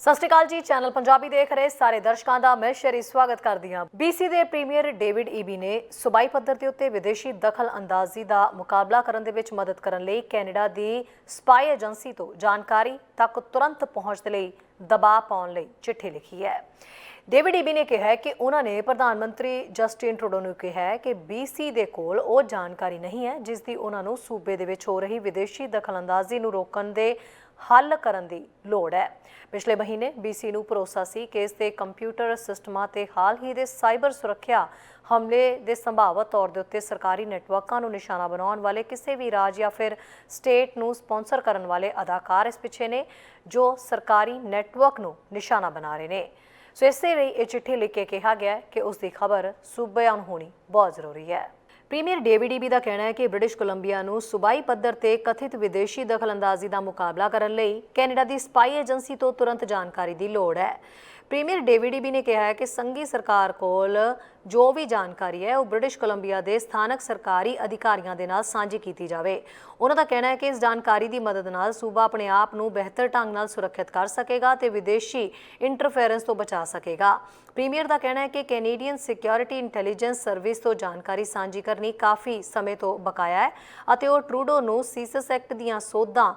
ਸਤਿ ਸ਼੍ਰੀ ਅਕਾਲ ਜੀ, ਚੈਨਲ ਪੰਜਾਬੀ ਦੇਖ ਰਹੇ ਸਾਰੇ ਦਰਸ਼ਕਾਂ ਦਾ ਮੈਂ ਸ਼ਰੀ ਸਵਾਗਤ ਕਰਦੀ ਹਾਂ। BC ਦੇ ਪ੍ਰੀਮੀਅਰ ਡੇਵਿਡ ਈਬੀ ਨੇ ਸੁਬਾਈ ਪੱਧਰ ਦੇ ਉੱਤੇ ਵਿਦੇਸ਼ੀ ਦਖਲ ਅੰਦਾਜ਼ੀ ਦਾ ਮੁਕਾਬਲਾ ਕਰਨ ਦੇ ਵਿੱਚ ਮਦਦ ਕਰਨ ਲਈ ਕੈਨੇਡਾ ਦੀ ਸਪਾਈ ਏਜੰਸੀ ਤੋਂ ਜਾਣਕਾਰੀ ਤੱਕ ਤੁਰੰਤ ਪਹੁੰਚ ਦੇ ਲਈ ਦਬਾਅ ਪਾਉਣ ਲਈ ਚਿੱਠੀ ਲਿਖੀ ਹੈ। ਡੇਵਿਡ ਈਬੀ ਨੇ ਕਿਹਾ ਕਿ ਉਹਨਾਂ ਨੇ ਪ੍ਰਧਾਨ ਮੰਤਰੀ ਜਸਟਿਨ ਟਰੂਡੋ ਨੂੰ ਕਿਹਾ ਹੈ ਕਿ BC ਦੇ ਕੋਲ ਉਹ ਜਾਣਕਾਰੀ ਨਹੀਂ ਹੈ, ਜਿਸ ਦੀ ਉਹਨਾਂ ਨੂੰ ਸੂਬੇ ਦੇ ਵਿੱਚ ਹੋ ਰਹੀ ਵਿਦੇਸ਼ੀ ਦਖਲਅੰਦਾਜ਼ੀ ਨੂੰ ਰੋਕਣ ਦੇ ਹੱਲ ਕਰਨ ਦੀ ਲੋੜ ਹੈ। ਪਿਛਲੇ ਮਹੀਨੇ BC ਨੂੰ ਭਰੋਸਾ ਸੀ ਕਿ ਇਸ ਦੇ ਕੰਪਿਊਟਰ ਸਿਸਟਮਾਂ ਤੇ ਹਾਲ ਹੀ ਦੇ ਸਾਈਬਰ ਸੁਰੱਖਿਆ ਹਮਲੇ ਦੇ ਸੰਭਾਵਤ ਤੌਰ ਦੇ ਉੱਤੇ ਸਰਕਾਰੀ ਨੈਟਵਰਕਾਂ ਨੂੰ ਨਿਸ਼ਾਨਾ ਬਣਾਉਣ ਵਾਲੇ ਕਿਸੇ ਵੀ ਰਾਜ ਜਾਂ ਫਿਰ ਸਟੇਟ ਨੂੰ ਸਪਾਂਸਰ ਕਰਨ ਵਾਲੇ ਅਦਾਕਾਰ ਇਸ ਪਿੱਛੇ ਨੇ, ਜੋ ਸਰਕਾਰੀ ਨੈਟਵਰਕ ਨੂੰ ਨਿਸ਼ਾਨਾ ਬਣਾ ਰਹੇ ਨੇ। ਸੋ ਇਸੇ ਲਈ ਇਹ ਚਿੱਠੀ ਲਿਖ ਕੇ ਕਿਹਾ ਗਿਆ ਕਿ ਉਸ ਦੀ ਖਬਰ ਸੂਬਿਆਂ ਨੂੰ ਹੋਣੀ ਬਹੁਤ ਜ਼ਰੂਰੀ ਹੈ। ਪ੍ਰੀਮੀਅਰ ਡੇਵਿਡ ਈਬੀ ਦਾ ਕਹਿਣਾ ਹੈ ਕਿ ਬ੍ਰਿਟਿਸ਼ ਕੋਲੰਬੀਆ ਨੂੰ ਸੂਬਾਈ ਪੱਧਰ ਤੇ ਕਥਿਤ ਵਿਦੇਸ਼ੀ ਦਖਲਅੰਦਾਜ਼ੀ ਦਾ ਮੁਕਾਬਲਾ ਕਰਨ ਲਈ ਕੈਨੇਡਾ ਦੀ ਸਪਾਈ ਏਜੰਸੀ ਤੋਂ ਤੁਰੰਤ ਜਾਣਕਾਰੀ ਦੀ ਲੋੜ ਹੈ। ਪ੍ਰੀਮੀਅਰ ਡੇਵਿਡ ਬੀ ਨੇ ਕਿਹਾ ਹੈ ਕਿ ਸੰਘੀ ਸਰਕਾਰ ਕੋਲ ਜੋ ਵੀ ਜਾਣਕਾਰੀ ਹੈ, ਉਹ ਬ੍ਰਿਟਿਸ਼ ਕੋਲੰਬੀਆ ਦੇ ਸਥਾਨਕ ਸਰਕਾਰੀ ਅਧਿਕਾਰੀਆਂ ਦੇ ਨਾਲ ਸਾਂਝੀ ਕੀਤੀ ਜਾਵੇ। ਉਹਨਾਂ ਦਾ ਕਹਿਣਾ ਹੈ ਕਿ ਇਸ ਜਾਣਕਾਰੀ ਦੀ ਮਦਦ ਨਾਲ ਸੂਬਾ ਆਪਣੇ ਆਪ ਨੂੰ ਬਿਹਤਰ ਢੰਗ ਨਾਲ ਸੁਰੱਖਿਅਤ ਕਰ ਸਕੇਗਾ ਤੇ ਵਿਦੇਸ਼ੀ ਇੰਟਰਫੇਰੈਂਸ ਤੋਂ ਬਚਾ ਸਕੇਗਾ। ਪ੍ਰੀਮੀਅਰ ਦਾ ਕਹਿਣਾ ਹੈ ਕਿ ਕੈਨੇਡੀਅਨ ਸਿਕਿਉਰਿਟੀ ਇੰਟੈਲੀਜੈਂਸ ਸਰਵਿਸ ਤੋਂ ਜਾਣਕਾਰੀ ਸਾਂਝੀ ਕਰਨੀ ਕਾਫੀ ਸਮੇਂ ਤੋਂ ਬਕਾਇਆ ਹੈ ਅਤੇ ਉਹ ਟਰੂਡੋ ਨੂੰ ਸੀਸਸ ਐਕਟ ਦੀਆਂ ਸੋਧਾਂ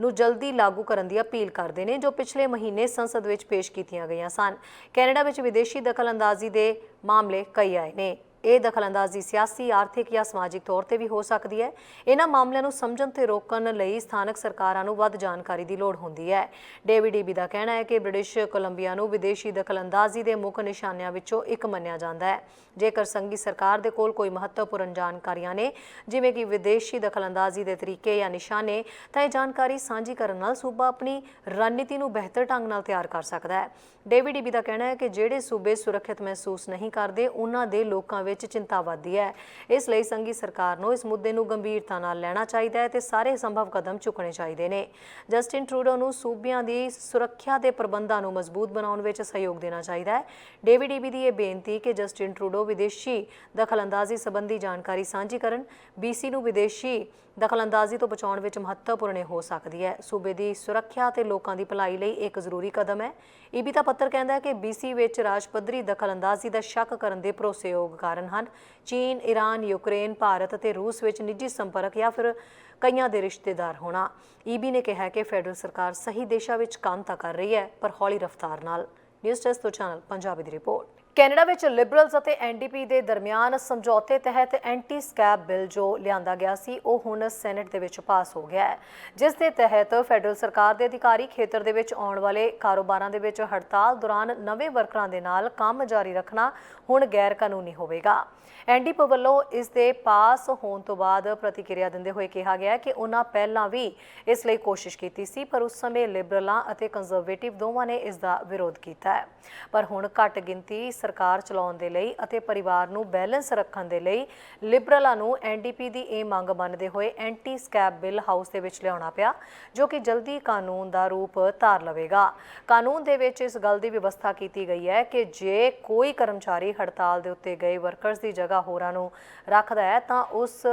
ਨੂੰ ਜਲਦੀ ਲਾਗੂ ਕਰਨ ਦੀ ਅਪੀਲ ਕਰਦੇ ਨੇ, ਜੋ ਪਿਛਲੇ ਮਹੀਨੇ ਸੰਸਦ ਵਿੱਚ ਪੇਸ਼ ਕੀਤੀਆਂ ਗਈਆਂ ਸਨ। ਕੈਨੇਡਾ ਵਿੱਚ ਵਿਦੇਸ਼ੀ ਦਖਲਅੰਦਾਜ਼ੀ ਦੇ ਮਾਮਲੇ ਕਈ ਆਏ ਨੇ। ਇਹ ਦਖਲਅੰਦਾਜ਼ੀ ਸਿਆਸੀ, ਆਰਥਿਕ ਜਾਂ ਸਮਾਜਿਕ ਤੌਰ ਤੇ ਵੀ ਹੋ ਸਕਦੀ ਹੈ। ਇਹਨਾਂ ਮਾਮਲਿਆਂ ਨੂੰ ਸਮਝਣ ਤੇ ਰੋਕਣ ਲਈ ਸਥਾਨਕ ਸਰਕਾਰਾਂ ਨੂੰ ਵੱਧ ਜਾਣਕਾਰੀ ਦੀ ਲੋੜ ਹੁੰਦੀ ਹੈ। ਡੇਵਿਡ ਈਬੀ ਦਾ ਕਹਿਣਾ ਹੈ ਕਿ ਬ੍ਰਿਟਿਸ਼ ਕੋਲੰਬੀਆ ਨੂੰ ਵਿਦੇਸ਼ੀ ਦਖਲਅੰਦਾਜ਼ੀ ਦੇ ਮੁੱਖ ਨਿਸ਼ਾਨਿਆਂ ਵਿੱਚੋਂ ਇੱਕ ਮੰਨਿਆ ਜਾਂਦਾ ਹੈ। ਜੇਕਰ ਸੰਘੀ ਸਰਕਾਰ ਦੇ ਕੋਲ ਕੋਈ ਮਹੱਤਵਪੂਰਨ ਜਾਣਕਾਰੀਆਂ ਨੇ, ਜਿਵੇਂ ਕਿ ਵਿਦੇਸ਼ੀ ਦਖਲਅੰਦਾਜ਼ੀ ਦੇ ਤਰੀਕੇ ਜਾਂ ਨਿਸ਼ਾਨੇ, ਤਾਂ ਇਹ ਜਾਣਕਾਰੀ ਸਾਂਝੀ ਕਰਨ ਨਾਲ ਸੂਬਾ ਆਪਣੀ ਰਣਨੀਤੀ ਨੂੰ ਬਿਹਤਰ ਢੰਗ ਨਾਲ ਤਿਆਰ ਕਰ ਸਕਦਾ ਹੈ। ਡੇਵਿਡ ਈਬੀ ਦਾ ਕਹਿਣਾ ਹੈ ਕਿ ਜਿਹੜੇ ਸੂਬੇ ਸੁਰੱਖਿਅਤ ਮਹਿਸੂਸ ਨਹੀਂ ਕਰਦੇ, ਉਹਨਾਂ ਦੇ ਲੋਕਾਂ ਵਿੱਚ ਚਿੰਤਾ ਵਧਦੀ ਹੈ। ਇਸ ਲਈ ਸੰਘੀ ਸਰਕਾਰ ਨੂੰ ਇਸ ਮੁੱਦੇ ਨੂੰ ਗੰਭੀਰਤਾ ਨਾਲ ਲੈਣਾ ਚਾਹੀਦਾ ਹੈ ਤੇ ਸਾਰੇ ਸੰਭਵ ਕਦਮ ਚੁੱਕਣੇ ਚਾਹੀਦੇ ਨੇ। ਜਸਟਿਨ ਟਰੂਡੋ ਨੂੰ ਸੂਬਿਆਂ ਦੀ ਸੁਰੱਖਿਆ ਦੇ ਪ੍ਰਬੰਧਾਂ ਨੂੰ ਮਜ਼ਬੂਤ ਬਣਾਉਣ ਵਿੱਚ ਸਹਿਯੋਗ ਦੇਣਾ ਚਾਹੀਦਾ ਹੈ। ਡੇਵਿਡ ਈਬੀ ਦੀ ਇਹ ਬੇਨਤੀ ਕਿ ਜਸਟਿਨ ਟਰੂਡੋ ਵਿਦੇਸ਼ੀ ਦਖਲਅੰਦਾਜ਼ੀ ਸੰਬੰਧੀ ਜਾਣਕਾਰੀ ਸਾਂਝੀ ਕਰਨ BC ਨੂੰ ਵਿਦੇਸ਼ੀ ਦਖਲਅੰਦਾਜ਼ੀ ਤੋਂ ਬਚਾਉਣ ਵਿੱਚ ਮਹੱਤਵਪੂਰਨ ਹੋ ਸਕਦੀ ਹੈ। ਸੂਬੇ ਦੀ ਸੁਰੱਖਿਆ ਤੇ ਲੋਕਾਂ ਦੀ ਭਲਾਈ ਲਈ ਇੱਕ ਜ਼ਰੂਰੀ ਕਦਮ ਹੈ। ਈਬੀ ਦਾ ਪੱਤਰ ਕਹਿੰਦਾ ਹੈ ਕਿ BC ਵਿੱਚ ਰਾਜ ਪੱਧਰੀ ਦਖਲਅੰਦਾਜ਼ੀ ਦਾ ਸ਼ੱਕ ਕਰਨ ਦੇ ਭਰੋਸੇਯੋਗ ਕਾਰਨ ਹਨ। ਚੀਨ ਈਰਾਨ ਯੂਕਰੇਨ, ਭਾਰਤ ਅਤੇ ਰੂਸ ਵਿੱਚ ਨਿੱਜੀ ਸੰਪਰਕ ਜਾਂ ਫਿਰ ਕਈਆਂ ਦੇ ਰਿਸ਼ਤੇਦਾਰ ਹੋਣਾ। ਈਬੀ ਨੇ ਕਿਹਾ ਕਿ ਫੈਡਰਲ ਸਰਕਾਰ ਸਹੀ ਦਿਸ਼ਾ ਵਿੱਚ ਕੰਮ ਤਾਂ ਕਰ ਰਹੀ ਹੈ, ਪਰ ਹੌਲੀ ਰਫ਼ਤਾਰ ਨਾਲ। ਨਿਊਜ਼ ਡੈਸਕ ਤੋਂ ਚੈਨਲ ਪੰਜਾਬੀ ਦੀ ਰਿਪੋਰਟ। ਕੈਨੇਡਾ ਵਿੱਚ ਲਿਬਰਲਸ ਅਤੇ ਐਨਡੀਪੀ ਦੇ ਦਰਮਿਆਨ ਸਮਝੌਤੇ ਤਹਿਤ ਐਂਟੀ ਸਕੈਬ ਬਿੱਲ ਜੋ ਲਿਆਂਦਾ ਗਿਆ ਸੀ, ਉਹ ਹੁਣ ਸੈਨੇਟ ਦੇ ਵਿੱਚ ਪਾਸ ਹੋ ਗਿਆ ਹੈ। ਜਿਸ ਦੇ ਤਹਿਤ ਫੈਡਰਲ ਸਰਕਾਰ ਦੇ ਅਧਿਕਾਰੀ ਖੇਤਰ ਦੇ ਵਿੱਚ ਆਉਣ ਵਾਲੇ ਕਾਰੋਬਾਰਾਂ ਦੇ ਵਿੱਚ ਹੜਤਾਲ ਦੌਰਾਨ ਨਵੇਂ ਵਰਕਰਾਂ ਦੇ ਨਾਲ ਕੰਮ ਜਾਰੀ ਰੱਖਣਾ ਹੁਣ ਗੈਰ ਕਾਨੂੰਨੀ ਹੋਵੇਗਾ। ਐਨਡੀਪੀ ਵੱਲੋਂ ਇਸ ਦੇ ਪਾਸ ਹੋਣ ਤੋਂ ਬਾਅਦ ਪ੍ਰਤੀਕਿਰਿਆ ਦਿੰਦੇ ਹੋਏ ਕਿਹਾ ਗਿਆ ਕਿ ਉਹਨਾਂ ਪਹਿਲਾਂ ਵੀ ਇਸ ਲਈ ਕੋਸ਼ਿਸ਼ ਕੀਤੀ ਸੀ, ਪਰ ਉਸ ਸਮੇਂ ਲਿਬਰਲਾਂ ਅਤੇ ਕੰਜ਼ਰਵੇਟਿਵ ਦੋਵਾਂ ਨੇ ਇਸ ਦਾ ਵਿਰੋਧ ਕੀਤਾ ਹੈ। ਪਰ ਹੁਣ ਘੱਟ ਗਿਣਤੀ ਸਰਕਾਰ ਚਲਾਉਣ ਦੇ ਲਈ ਅਤੇ ਪਰਿਵਾਰ ਨੂੰ ਬੈਲੈਂਸ ਰੱਖਣ ਦੇ ਲਈ ਲਿਬਰਲਾਂ ਨੂੰ ਐਨਡੀਪੀ ਦੀ ਇਹ ਮੰਗ ਮੰਨਦੇ ਹੋਏ ਐਂਟੀ ਸਕੈਬ ਬਿੱਲ ਹਾਊਸ ਦੇ ਵਿੱਚ ਲਿਆਉਣਾ ਪਿਆ, ਜੋ ਕਿ ਜਲਦੀ ਕਾਨੂੰਨ ਦਾ ਰੂਪ ਧਾਰ ਲਵੇਗਾ। ਕਾਨੂੰਨ ਦੇ ਵਿੱਚ ਇਸ ਗੱਲ ਦੀ ਵਿਵਸਥਾ ਕੀਤੀ ਗਈ ਹੈ ਕਿ ਜੇ ਕੋਈ ਕਰਮਚਾਰੀ ਹੜਤਾਲ ਦੇ ਉੱਤੇ ਗਏ ਵਰਕਰਸ ਦੀ ਜਗ੍ਹਾ ਹੋਰਾਂ ਨੂੰ ਰੱਖਦਾ ਹੈ, ਤਾਂ ਉਸ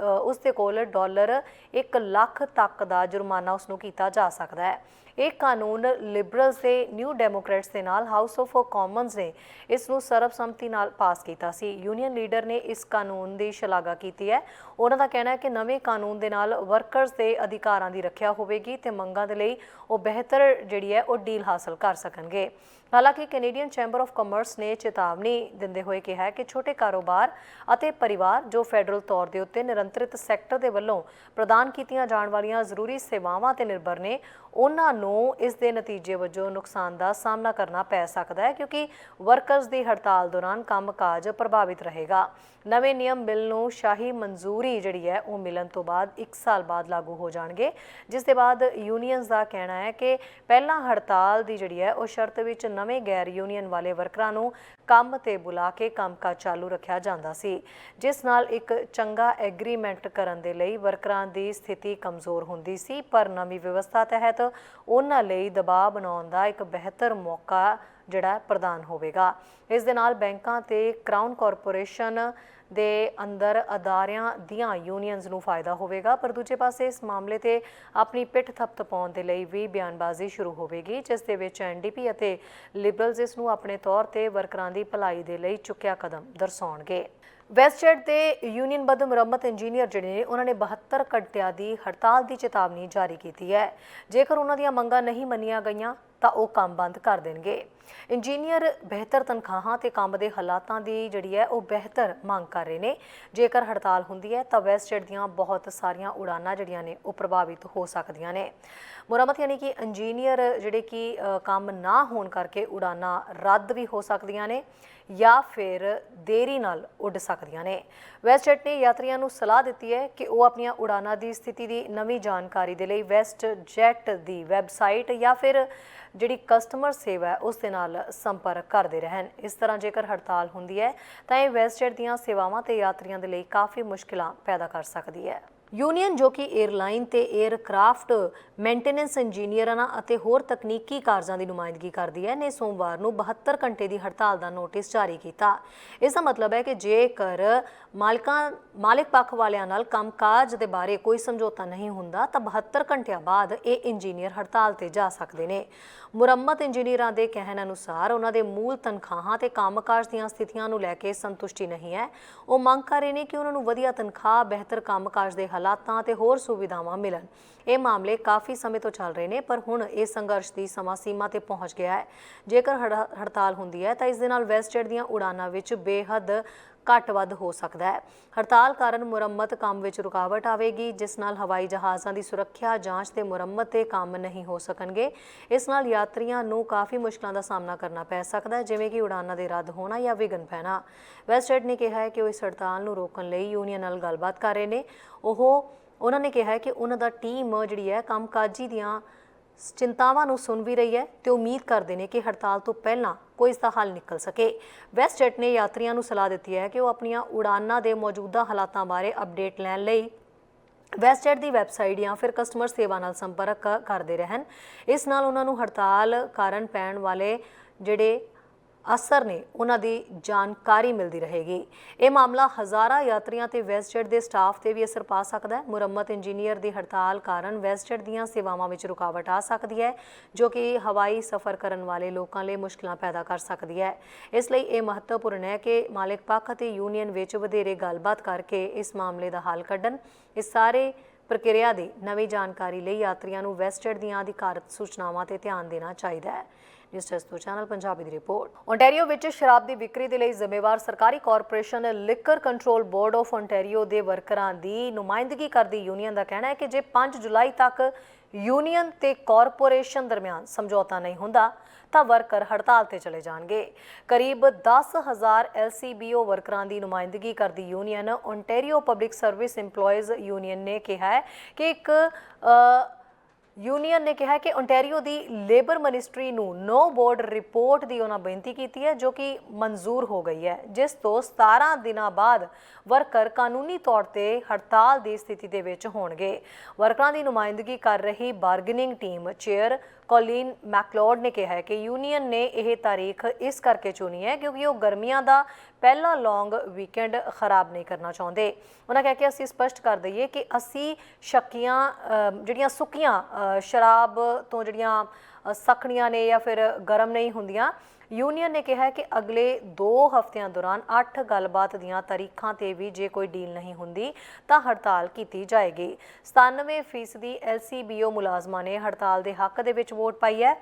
ਉਸ ਦੇ ਕੋਲ ਡਾਲਰ 1 ਲੱਖ ਤੱਕ ਦਾ ਜੁਰਮਾਨਾ ਉਸ ਨੂੰ ਕੀਤਾ ਜਾ ਸਕਦਾ ਹੈ। ਇਹ ਕਾਨੂੰਨ ਲਿਬਰਲਸ ਦੇ ਨਿਊ ਡੈਮੋਕ੍ਰੈਟਸ ਦੇ ਨਾਲ ਹਾਊਸ ਆਫ ਕਾਮਨਸ ਨੇ ਇਸ ਨੂੰ ਸਰਬਸੰਮਤੀ ਨਾਲ ਪਾਸ ਕੀਤਾ ਸੀ। ਯੂਨੀਅਨ ਲੀਡਰ ਨੇ ਇਸ ਕਾਨੂੰਨ ਦੀ ਸ਼ਲਾਘਾ ਕੀਤੀ ਹੈ। ਉਹਨਾਂ ਦਾ ਕਹਿਣਾ ਹੈ ਕਿ ਨਵੇਂ ਕਾਨੂੰਨ ਦੇ ਨਾਲ ਵਰਕਰਸ ਦੇ ਅਧਿਕਾਰਾਂ ਦੀ ਰੱਖਿਆ ਹੋਵੇਗੀ ਤੇ ਮੰਗਾਂ ਦੇ ਲਈ ਉਹ ਬਿਹਤਰ ਜਿਹੜੀ ਹੈ ਉਹ ਡੀਲ ਹਾਸਲ ਕਰ ਸਕਣਗੇ। ਹਾਲਾਂਕਿ ਕੈਨੇਡੀਅਨ ਚੈਂਬਰ ਆਫ ਕਾਮਰਸ ਨੇ ਚੇਤਾਵਨੀ ਦਿੰਦੇ ਹੋਏ ਕਿਹਾ ਕਿ ਛੋਟੇ ਕਾਰੋਬਾਰ ਅਤੇ ਪਰਿਵਾਰ ਜੋ ਫੈਡਰਲ ਤੌਰ ਦੇ ਉੱਤੇ ਨਿਰੰਤਰਿਤ ਸੈਕਟਰ ਦੇ ਵੱਲੋਂ ਪ੍ਰਦਾਨ ਕੀਤੀਆਂ ਜਾਣ ਵਾਲੀਆਂ ਜ਼ਰੂਰੀ ਸੇਵਾਵਾਂ ਤੇ ਨਿਰਭਰ ਨੇ, ਉਹਨਾਂ ਨੂੰ ਇਸ ਦੇ ਨਤੀਜੇ ਵਜੋਂ ਨੁਕਸਾਨ ਦਾ ਸਾਹਮਣਾ ਕਰਨਾ ਪੈ ਸਕਦਾ ਹੈ ਕਿਉਂਕਿ ਵਰਕਰਸ ਦੀ ਹੜਤਾਲ ਦੌਰਾਨ ਕੰਮਕਾਜ ਪ੍ਰਭਾਵਿਤ ਰਹੇਗਾ। ਨਵੇਂ ਨਿਯਮ ਬਿੱਲ ਨੂੰ ਸ਼ਾਹੀ ਮਨਜ਼ੂਰੀ ਜਿਹੜੀ ਹੈ ਉਹ ਮਿਲਣ ਤੋਂ ਬਾਅਦ 1 ਸਾਲ ਬਾਅਦ ਲਾਗੂ ਹੋ ਜਾਣਗੇ। ਜਿਸ ਦੇ ਬਾਅਦ ਯੂਨੀਅਨਸ ਦਾ ਕਹਿਣਾ ਹੈ ਕਿ ਪਹਿਲਾਂ ਹੜਤਾਲ ਦੀ ਜਿਹੜੀ ਹੈ ਉਹ ਸ਼ਰਤ ਵਿੱਚ ਨਵੇਂ ਗੈਰ ਯੂਨੀਅਨ ਵਾਲੇ ਵਰਕਰਾਂ ਨੂੰ ਕੰਮ ਤੇ ਬੁਲਾ ਕੇ ਕੰਮਕਾਜ ਚਾਲੂ ਰੱਖਿਆ ਜਾਂਦਾ ਸੀ। ਜਿਸ ਨਾਲ ਇੱਕ ਚੰਗਾ ਐਗਰੀਮੈਂਟ ਕਰਨ ਦੇ ਲਈ ਵਰਕਰਾਂ ਦੀ ਸਥਿਤੀ ਕਮਜ਼ੋਰ ਹੁੰਦੀ ਸੀ, ਪਰ ਨਵੀਂ ਵਿਵਸਥਾ ਤਹਿਤ ਉਹਨਾਂ ਲਈ ਦਬਾਅ ਬਣਾਉਣ ਦਾ ਇੱਕ ਬਿਹਤਰ ਮੌਕਾ ਜਿਹੜਾ ਪ੍ਰਦਾਨ ਹੋਵੇਗਾ। ਇਸ ਦੇ ਨਾਲ ਬੈਂਕਾਂ ਤੇ ਕਰਾਊਨ ਕਾਰਪੋਰੇਸ਼ਨ ਦੇ ਅੰਦਰ ਅਦਾਰਿਆਂ ਦੀਆਂ ਯੂਨੀਅਨਸ ਨੂੰ ਫਾਇਦਾ ਹੋਵੇਗਾ, ਪਰ ਦੂਜੇ ਪਾਸੇ ਇਸ ਮਾਮਲੇ ਤੇ ਆਪਣੀ ਪਿੱਠ ਥਪਥਪਾਉਣ ਦੇ ਲਈ ਵੀ ਬਿਆਨਬਾਜ਼ੀ ਸ਼ੁਰੂ ਹੋਵੇਗੀ, ਜਿਸ ਦੇ ਵਿੱਚ ਐਨਡੀਪੀ ਅਤੇ ਲਿਬਰਲਸ ਇਸ ਨੂੰ ਆਪਣੇ ਤੌਰ ਤੇ ਵਰਕਰਾਂ ਦੀ ਭਲਾਈ ਦੇ ਲਈ ਚੁੱਕਿਆ ਕਦਮ ਦਰਸਾਉਣਗੇ। ਵੈਸਟਜੈਟ ਦੇ ਯੂਨੀਅਨਬੱਧ ਮੁਰੰਮਤ ਇੰਜੀਨੀਅਰ ਜਿਹੜੇ ਨੇ, ਉਹਨਾਂ ਨੇ 72 ਘੰਟਿਆਂ ਦੀ ਹੜਤਾਲ ਦੀ ਚੇਤਾਵਨੀ ਜਾਰੀ ਕੀਤੀ ਹੈ। ਜੇਕਰ ਉਹਨਾਂ ਦੀਆਂ ਮੰਗਾਂ ਨਹੀਂ ਮੰਨੀਆਂ ਗਈਆਂ ਤਾਂ ਉਹ ਕੰਮ ਬੰਦ ਕਰ ਦੇਣਗੇ। ਇੰਜੀਨੀਅਰ ਬਿਹਤਰ ਤਨਖਾਹਾਂ ਤੇ ਕੰਮ ਦੇ ਹਾਲਾਤਾਂ ਦੀ ਜਿਹੜੀ ਹੈ ਉਹ ਬਿਹਤਰ ਮੰਗ ਕਰ ਰਹੇ ਨੇ। ਜੇਕਰ ਹੜਤਾਲ ਹੁੰਦੀ ਹੈ ਤਾਂ ਵੈਸਟਜੈਟ ਦੀਆਂ ਬਹੁਤ ਸਾਰੀਆਂ ਉਡਾਨਾਂ ਜਿਹੜੀਆਂ ਨੇ ਉਹ ਪ੍ਰਭਾਵਿਤ ਹੋ ਸਕਦੀਆਂ ਨੇ। ਮੁਰੰਮਤ ਯਾਨੀ ਕਿ ਇੰਜੀਨੀਅਰ ਜਿਹੜੇ ਕਿ ਕੰਮ ਨਾ ਹੋਣ ਕਰਕੇ ਉਡਾਨਾਂ ਰੱਦ ਵੀ ਹੋ ਸਕਦੀਆਂ ਨੇ। ਜਾਂ ਫਿਰ ਦੇਰੀ ਨਾਲ ਉੱਡ ਸਕਦੀਆਂ ਨੇ। ਵੈਸਟਜੈਟ ਨੇ ਯਾਤਰੀਆਂ ਨੂੰ ਸਲਾਹ ਦਿੱਤੀ ਹੈ ਕਿ ਉਹ ਆਪਣੀਆਂ ਉਡਾਨਾਂ ਦੀ ਸਥਿਤੀ ਦੀ ਨਵੀਂ ਜਾਣਕਾਰੀ ਦੇ ਲਈ ਵੈਸਟਜੈਟ ਦੀ ਵੈਬਸਾਈਟ ਜਾਂ ਫਿਰ ਜਿਹੜੀ ਕਸਟਮਰ ਸੇਵਾ ਹੈ, ਉਸ ਦੇ ਨਾਲ ਸੰਪਰਕ ਕਰਦੇ ਰਹਿਣ। ਇਸ ਤਰ੍ਹਾਂ ਜੇਕਰ ਹੜਤਾਲ ਹੁੰਦੀ ਹੈ, ਤਾਂ ਇਹ ਵੈਸਟਜੈਟ ਦੀਆਂ ਸੇਵਾਵਾਂ ਤੇ ਯਾਤਰੀਆਂ ਦੇ ਲਈ ਕਾਫੀ ਮੁਸ਼ਕਲਾਂ ਪੈਦਾ ਕਰ ਸਕਦੀ ਹੈ। ਯੂਨੀਅਨ ਜੋ ਕਿ 에ਅਰਲਾਈਨ ਤੇ 에ਅਰਕ੍ਰਾਫਟ ਮੇਨਟੇਨੈਂਸ ਇੰਜੀਨੀਅਰਾਂ ਅਤੇ ਹੋਰ ਤਕਨੀਕੀ ਕਾਰਜਾਂ ਦੀ ਨੁਮਾਇੰਦਗੀ ਕਰਦੀ ਹੈ, ਨੇ ਸੋਮਵਾਰ ਨੂੰ 72 ਘੰਟੇ ਦੀ ਹੜਤਾਲ ਦਾ ਨੋਟਿਸ ਜਾਰੀ ਕੀਤਾ। ਇਸ ਦਾ ਮਤਲਬ ਹੈ ਕਿ ਜੇਕਰ ਮਾਲਕਾਂ, ਮਾਲਿਕ ਪੱਖ ਵਾਲਿਆਂ ਨਾਲ ਕੰਮਕਾਜ ਦੇ ਬਾਰੇ ਕੋਈ ਸਮਝੌਤਾ ਨਹੀਂ ਹੁੰਦਾ, ਤਾਂ 72 ਘੰਟਿਆਂ ਬਾਅਦ ਇਹ ਇੰਜੀਨੀਅਰ ਹੜਤਾਲ ਤੇ ਜਾ ਸਕਦੇ ਨੇ। ਮੁਰੰਮਤ ਇੰਜੀਨੀਅਰਾਂ ਦੇ ਕਹਿਣ ਅਨੁਸਾਰ ਉਹਨਾਂ ਦੇ ਮੂਲ ਤਨਖਾਹਾਂ ਤੇ ਕੰਮਕਾਜ ਦੀਆਂ ਸਥਿਤੀਆਂ ਨੂੰ ਲੈ ਕੇ ਸੰਤੁਸ਼ਟੀ ਨਹੀਂ ਹੈ। ਉਹ ਮੰਗ ਕਰ ਰਹੇ ਨੇ ਕਿ ਉਹਨਾਂ ਨੂੰ ਵਧੀਆ ਤਨਖਾਹ, ਬਿਹਤਰ ਕੰਮਕਾਜ ਦੇ ਹਾਲਾਤਾਂ ਤੇ ਹੋਰ ਸੁਵਿਧਾਵਾਂ ਮਿਲਣ। ਇਹ ਮਾਮਲੇ ਕਾਫੀ ਸਮੇਂ ਤੋਂ ਚੱਲ ਰਹੇ ਨੇ, ਪਰ ਹੁਣ ਇਹ ਸੰਘਰਸ਼ ਦੀ ਸਮਾਂ ਸੀਮਾ ਤੇ ਪਹੁੰਚ ਗਿਆ ਹੈ। ਜੇਕਰ ਹੜ- ਹੜਤਾਲ ਹੁੰਦੀ ਹੈ, ਤਾਂ ਇਸ ਦੇ ਨਾਲ ਵੈਸਟਜੈਟ ਦੀਆਂ ਉਡਾਨਾਂ ਵਿੱਚ ਬੇਹੱਦ ਘੱਟ ਵੱਧ ਹੋ ਸਕਦਾ ਹੈ। ਹੜਤਾਲ ਕਾਰਨ ਮੁਰੰਮਤ ਕੰਮ ਵਿੱਚ ਰੁਕਾਵਟ ਆਵੇਗੀ, ਜਿਸ ਨਾਲ ਹਵਾਈ ਜਹਾਜ਼ਾਂ ਦੀ ਸੁਰੱਖਿਆ ਜਾਂਚ ਤੇ ਮੁਰੰਮਤ ਤੇ ਕੰਮ ਨਹੀਂ ਹੋ ਸਕਣਗੇ। ਇਸ ਨਾਲ ਯਾਤਰੀਆਂ ਨੂੰ ਕਾਫੀ ਮੁਸ਼ਕਲਾਂ ਦਾ ਸਾਹਮਣਾ ਕਰਨਾ ਪੈ ਸਕਦਾ ਹੈ, ਜਿਵੇਂ ਕਿ ਉਡਾਨਾਂ ਦੇ ਰੱਦ ਹੋਣਾ ਜਾਂ ਵਿਘਨ ਪੈਣਾ। ਵੈਸਟਜੈਟ ਨੇ ਕਿਹਾ ਹੈ ਕਿ ਉਹ ਇਸ ਹੜਤਾਲ ਨੂੰ ਰੋਕਣ ਲਈ ਯੂਨੀਅਨ ਨਾਲ ਗੱਲਬਾਤ ਕਰ ਰਹੇ ਨੇ। ਉਹ, ਉਹਨਾਂ ਨੇ ਕਿਹਾ ਹੈ ਕਿ ਉਹਨਾਂ ਦਾ ਟੀਮ ਜਿਹੜੀ ਹੈ, ਕੰਮਕਾਜੀ ਦੀਆਂ ਚਿੰਤਾਵਾਂ ਨੂੰ ਸੁਣ ਵੀ ਰਹੀ ਹੈ ਤੇ ਉਮੀਦ ਕਰਦੇ ਨੇ ਕਿ ਹੜਤਾਲ ਤੋਂ ਪਹਿਲਾਂ ਕੋਈ ਇਸ ਦਾ ਹੱਲ ਨਿਕਲ ਸਕੇ। ਵੈਸਟਜੈਟ ਨੇ ਯਾਤਰੀਆਂ ਨੂੰ ਸਲਾਹ ਦਿੱਤੀ ਹੈ ਕਿ ਉਹ ਆਪਣੀਆਂ ਉਡਾਨਾਂ ਦੇ ਮੌਜੂਦਾ ਹਾਲਾਤਾਂ ਬਾਰੇ ਅਪਡੇਟ ਲੈਣ ਲਈ ਵੈਸਟਜੈਟ ਦੀ ਵੈਬਸਾਈਟ ਜਾਂ ਫਿਰ ਕਸਟਮਰ ਸੇਵਾ ਨਾਲ ਸੰਪਰਕ ਕਰਦੇ ਰਹਿਣ। ਇਸ ਨਾਲ ਉਹਨਾਂ ਨੂੰ ਹੜਤਾਲ ਕਾਰਨ ਪੈਣ ਵਾਲੇ ਜਿਹੜੇ ਅਸਰ ਨੇ ਉਹਨਾਂ ਦੀ ਜਾਣਕਾਰੀ ਮਿਲਦੀ ਰਹੇਗੀ। ਇਹ ਮਾਮਲਾ ਹਜ਼ਾਰਾਂ ਯਾਤਰੀਆਂ ਤੇ ਵੈਸਟਜੈਟ ਦੇ ਸਟਾਫ ਤੇ ਵੀ ਅਸਰ ਪਾ ਸਕਦਾ ਹੈ। ਮੁਰੰਮਤ ਇੰਜੀਨੀਅਰ ਦੀ ਹੜਤਾਲ ਕਾਰਨ ਵੈਸਟਜੈਟ ਦੀਆਂ ਸੇਵਾਵਾਂ ਵਿੱਚ ਰੁਕਾਵਟ ਆ ਸਕਦੀ ਹੈ, ਜੋ ਕਿ ਹਵਾਈ ਸਫ਼ਰ ਕਰਨ ਵਾਲੇ ਲੋਕਾਂ ਲਈ ਮੁਸ਼ਕਲਾਂ ਪੈਦਾ ਕਰ ਸਕਦੀ ਹੈ। ਇਸ ਲਈ ਇਹ ਮਹੱਤਵਪੂਰਨ ਹੈ ਕਿ ਮਾਲਕ ਪੱਖ ਅਤੇ ਯੂਨੀਅਨ ਵਿੱਚ ਵਧੇਰੇ ਗੱਲਬਾਤ ਕਰਕੇ ਇਸ ਮਾਮਲੇ ਦਾ ਹੱਲ ਕੱਢਣ। ਇਸ ਸਾਰੇ ਪ੍ਰਕਿਰਿਆ ਦੀ ਨਵੀਂ ਜਾਣਕਾਰੀ ਲਈ ਯਾਤਰੀਆਂ ਨੂੰ ਵੈਸਟਜੈਟ ਦੀਆਂ ਅਧਿਕਾਰਤ ਸੂਚਨਾਵਾਂ ਤੇ ਧਿਆਨ ਦੇਣਾ ਚਾਹੀਦਾ ਹੈ। ਨਿਊਜ਼ ਟੈਸਟ ਤੋਂ ਚੈਨਲ ਪੰਜਾਬੀ ਦੀ ਰਿਪੋਰਟ ਓਨਟਾਰੀਓ ਵਿੱਚ ਸ਼ਰਾਬ ਦੀ ਵਿਕਰੀ ਦੇ ਲਈ ਜ਼ਿੰਮੇਵਾਰ ਸਰਕਾਰੀ corporation liquor control board of Ontario ਦੇ ਵਰਕਰਾਂ ਦੀ ਨੁਮਾਇੰਦਗੀ ਕਰਦੀ ਯੂਨੀਅਨ ਦਾ ਕਹਿਣਾ ਹੈ ਕਿ ਜੇ 5 ਜੁਲਾਈ ਤੱਕ ਯੂਨੀਅਨ ਤੇ ਕਾਰਪੋਰੇਸ਼ਨ ਦਰਮਿਆਨ ਸਮਝੌਤਾ ਨਹੀਂ ਹੁੰਦਾ, ਤਾਂ ਵਰਕਰ ਹੜਤਾਲ ਤੇ ਚਲੇ ਜਾਣਗੇ। ਕਰੀਬ 10000 LCBO ਵਰਕਰਾਂ ਦੀ ਨੁਮਾਇੰਦਗੀ ਕਰਦੀ union Ontario public service EMPLOYEES union ਨੇ ਕਿਹਾ ਹੈ ਕਿ ਇੱਕ ਯੂਨੀਅਨ ਨੇ ਕਿਹਾ ਕਿ ਓਨਟਾਰੀਓ ਦੀ ਲੇਬਰ ਮਿਨਿਸਟਰੀ ਨੂੰ ਨੋ ਬੋਰਡ ਰਿਪੋਰਟ ਦੀ ਉਹਨਾਂ ਬੇਨਤੀ ਕੀਤੀ ਹੈ, ਜੋ ਕਿ ਮਨਜ਼ੂਰ ਹੋ ਗਈ ਹੈ, ਜਿਸ ਤੋਂ 17 ਦਿਨਾਂ ਬਾਅਦ ਵਰਕਰ ਕਾਨੂੰਨੀ ਤੌਰ ਤੇ ਹੜਤਾਲ ਦੀ ਸਥਿਤੀ ਦੇ ਵਿੱਚ ਹੋਣਗੇ। ਵਰਕਰਾਂ ਦੀ ਨੁਮਾਇੰਦਗੀ ਕਰ ਰਹੀ bargaining team chair Colin McLeod ਨੇ ਕਿਹਾ ਹੈ ਕਿ ਯੂਨੀਅਨ ਨੇ ਇਹ ਤਾਰੀਖ ਇਸ ਕਰਕੇ ਚੁਣੀ ਹੈ ਕਿਉਂਕਿ ਉਹ ਗਰਮੀਆਂ ਦਾ ਪਹਿਲਾ ਲੌਂਗ ਵੀਕਐਂਡ ਖਰਾਬ ਨਹੀਂ ਕਰਨਾ ਚਾਹੁੰਦੇ। ਉਹਨਾਂ ਕਹਿ ਕੇ ਅਸੀਂ ਸਪਸ਼ਟ ਕਰ ਦਈਏ ਕਿ ਅਸੀਂ ਸ਼ੱਕੀਆਂ ਜਿਹੜੀਆਂ ਸੁੱਕੀਆਂ ਸ਼ਰਾਬ ਤੋਂ ਜਿਹੜੀਆਂ ਅ, ਸਖਣੀਆਂ ਨੇ ਜਾਂ ਫਿਰ ਗਰਮ ਨਹੀਂ ਹੁੰਦੀਆਂ ਯੂਨੀਅਨ ਨੇ ਕਿਹਾ ਕਿ ਅਗਲੇ 2 ਹਫ਼ਤਿਆਂ ਦੌਰਾਨ 8 ਗੱਲਬਾਤ ਦੀਆਂ ਤਾਰੀਖਾਂ ਤੇ ਵੀ ਜੇ ਕੋਈ ਡੀਲ ਨਹੀਂ ਹੁੰਦੀ, ਤਾਂ ਹੜਤਾਲ ਕੀਤੀ ਜਾਏਗੀ। 97% ਦੀ LCBO ਮੁਲਾਜ਼ਮਾਂ ਨੇ ਹੜਤਾਲ ਦੇ ਹੱਕ ਦੇ ਵਿੱਚ ਵੋਟ ਪਾਈ ਹੈ।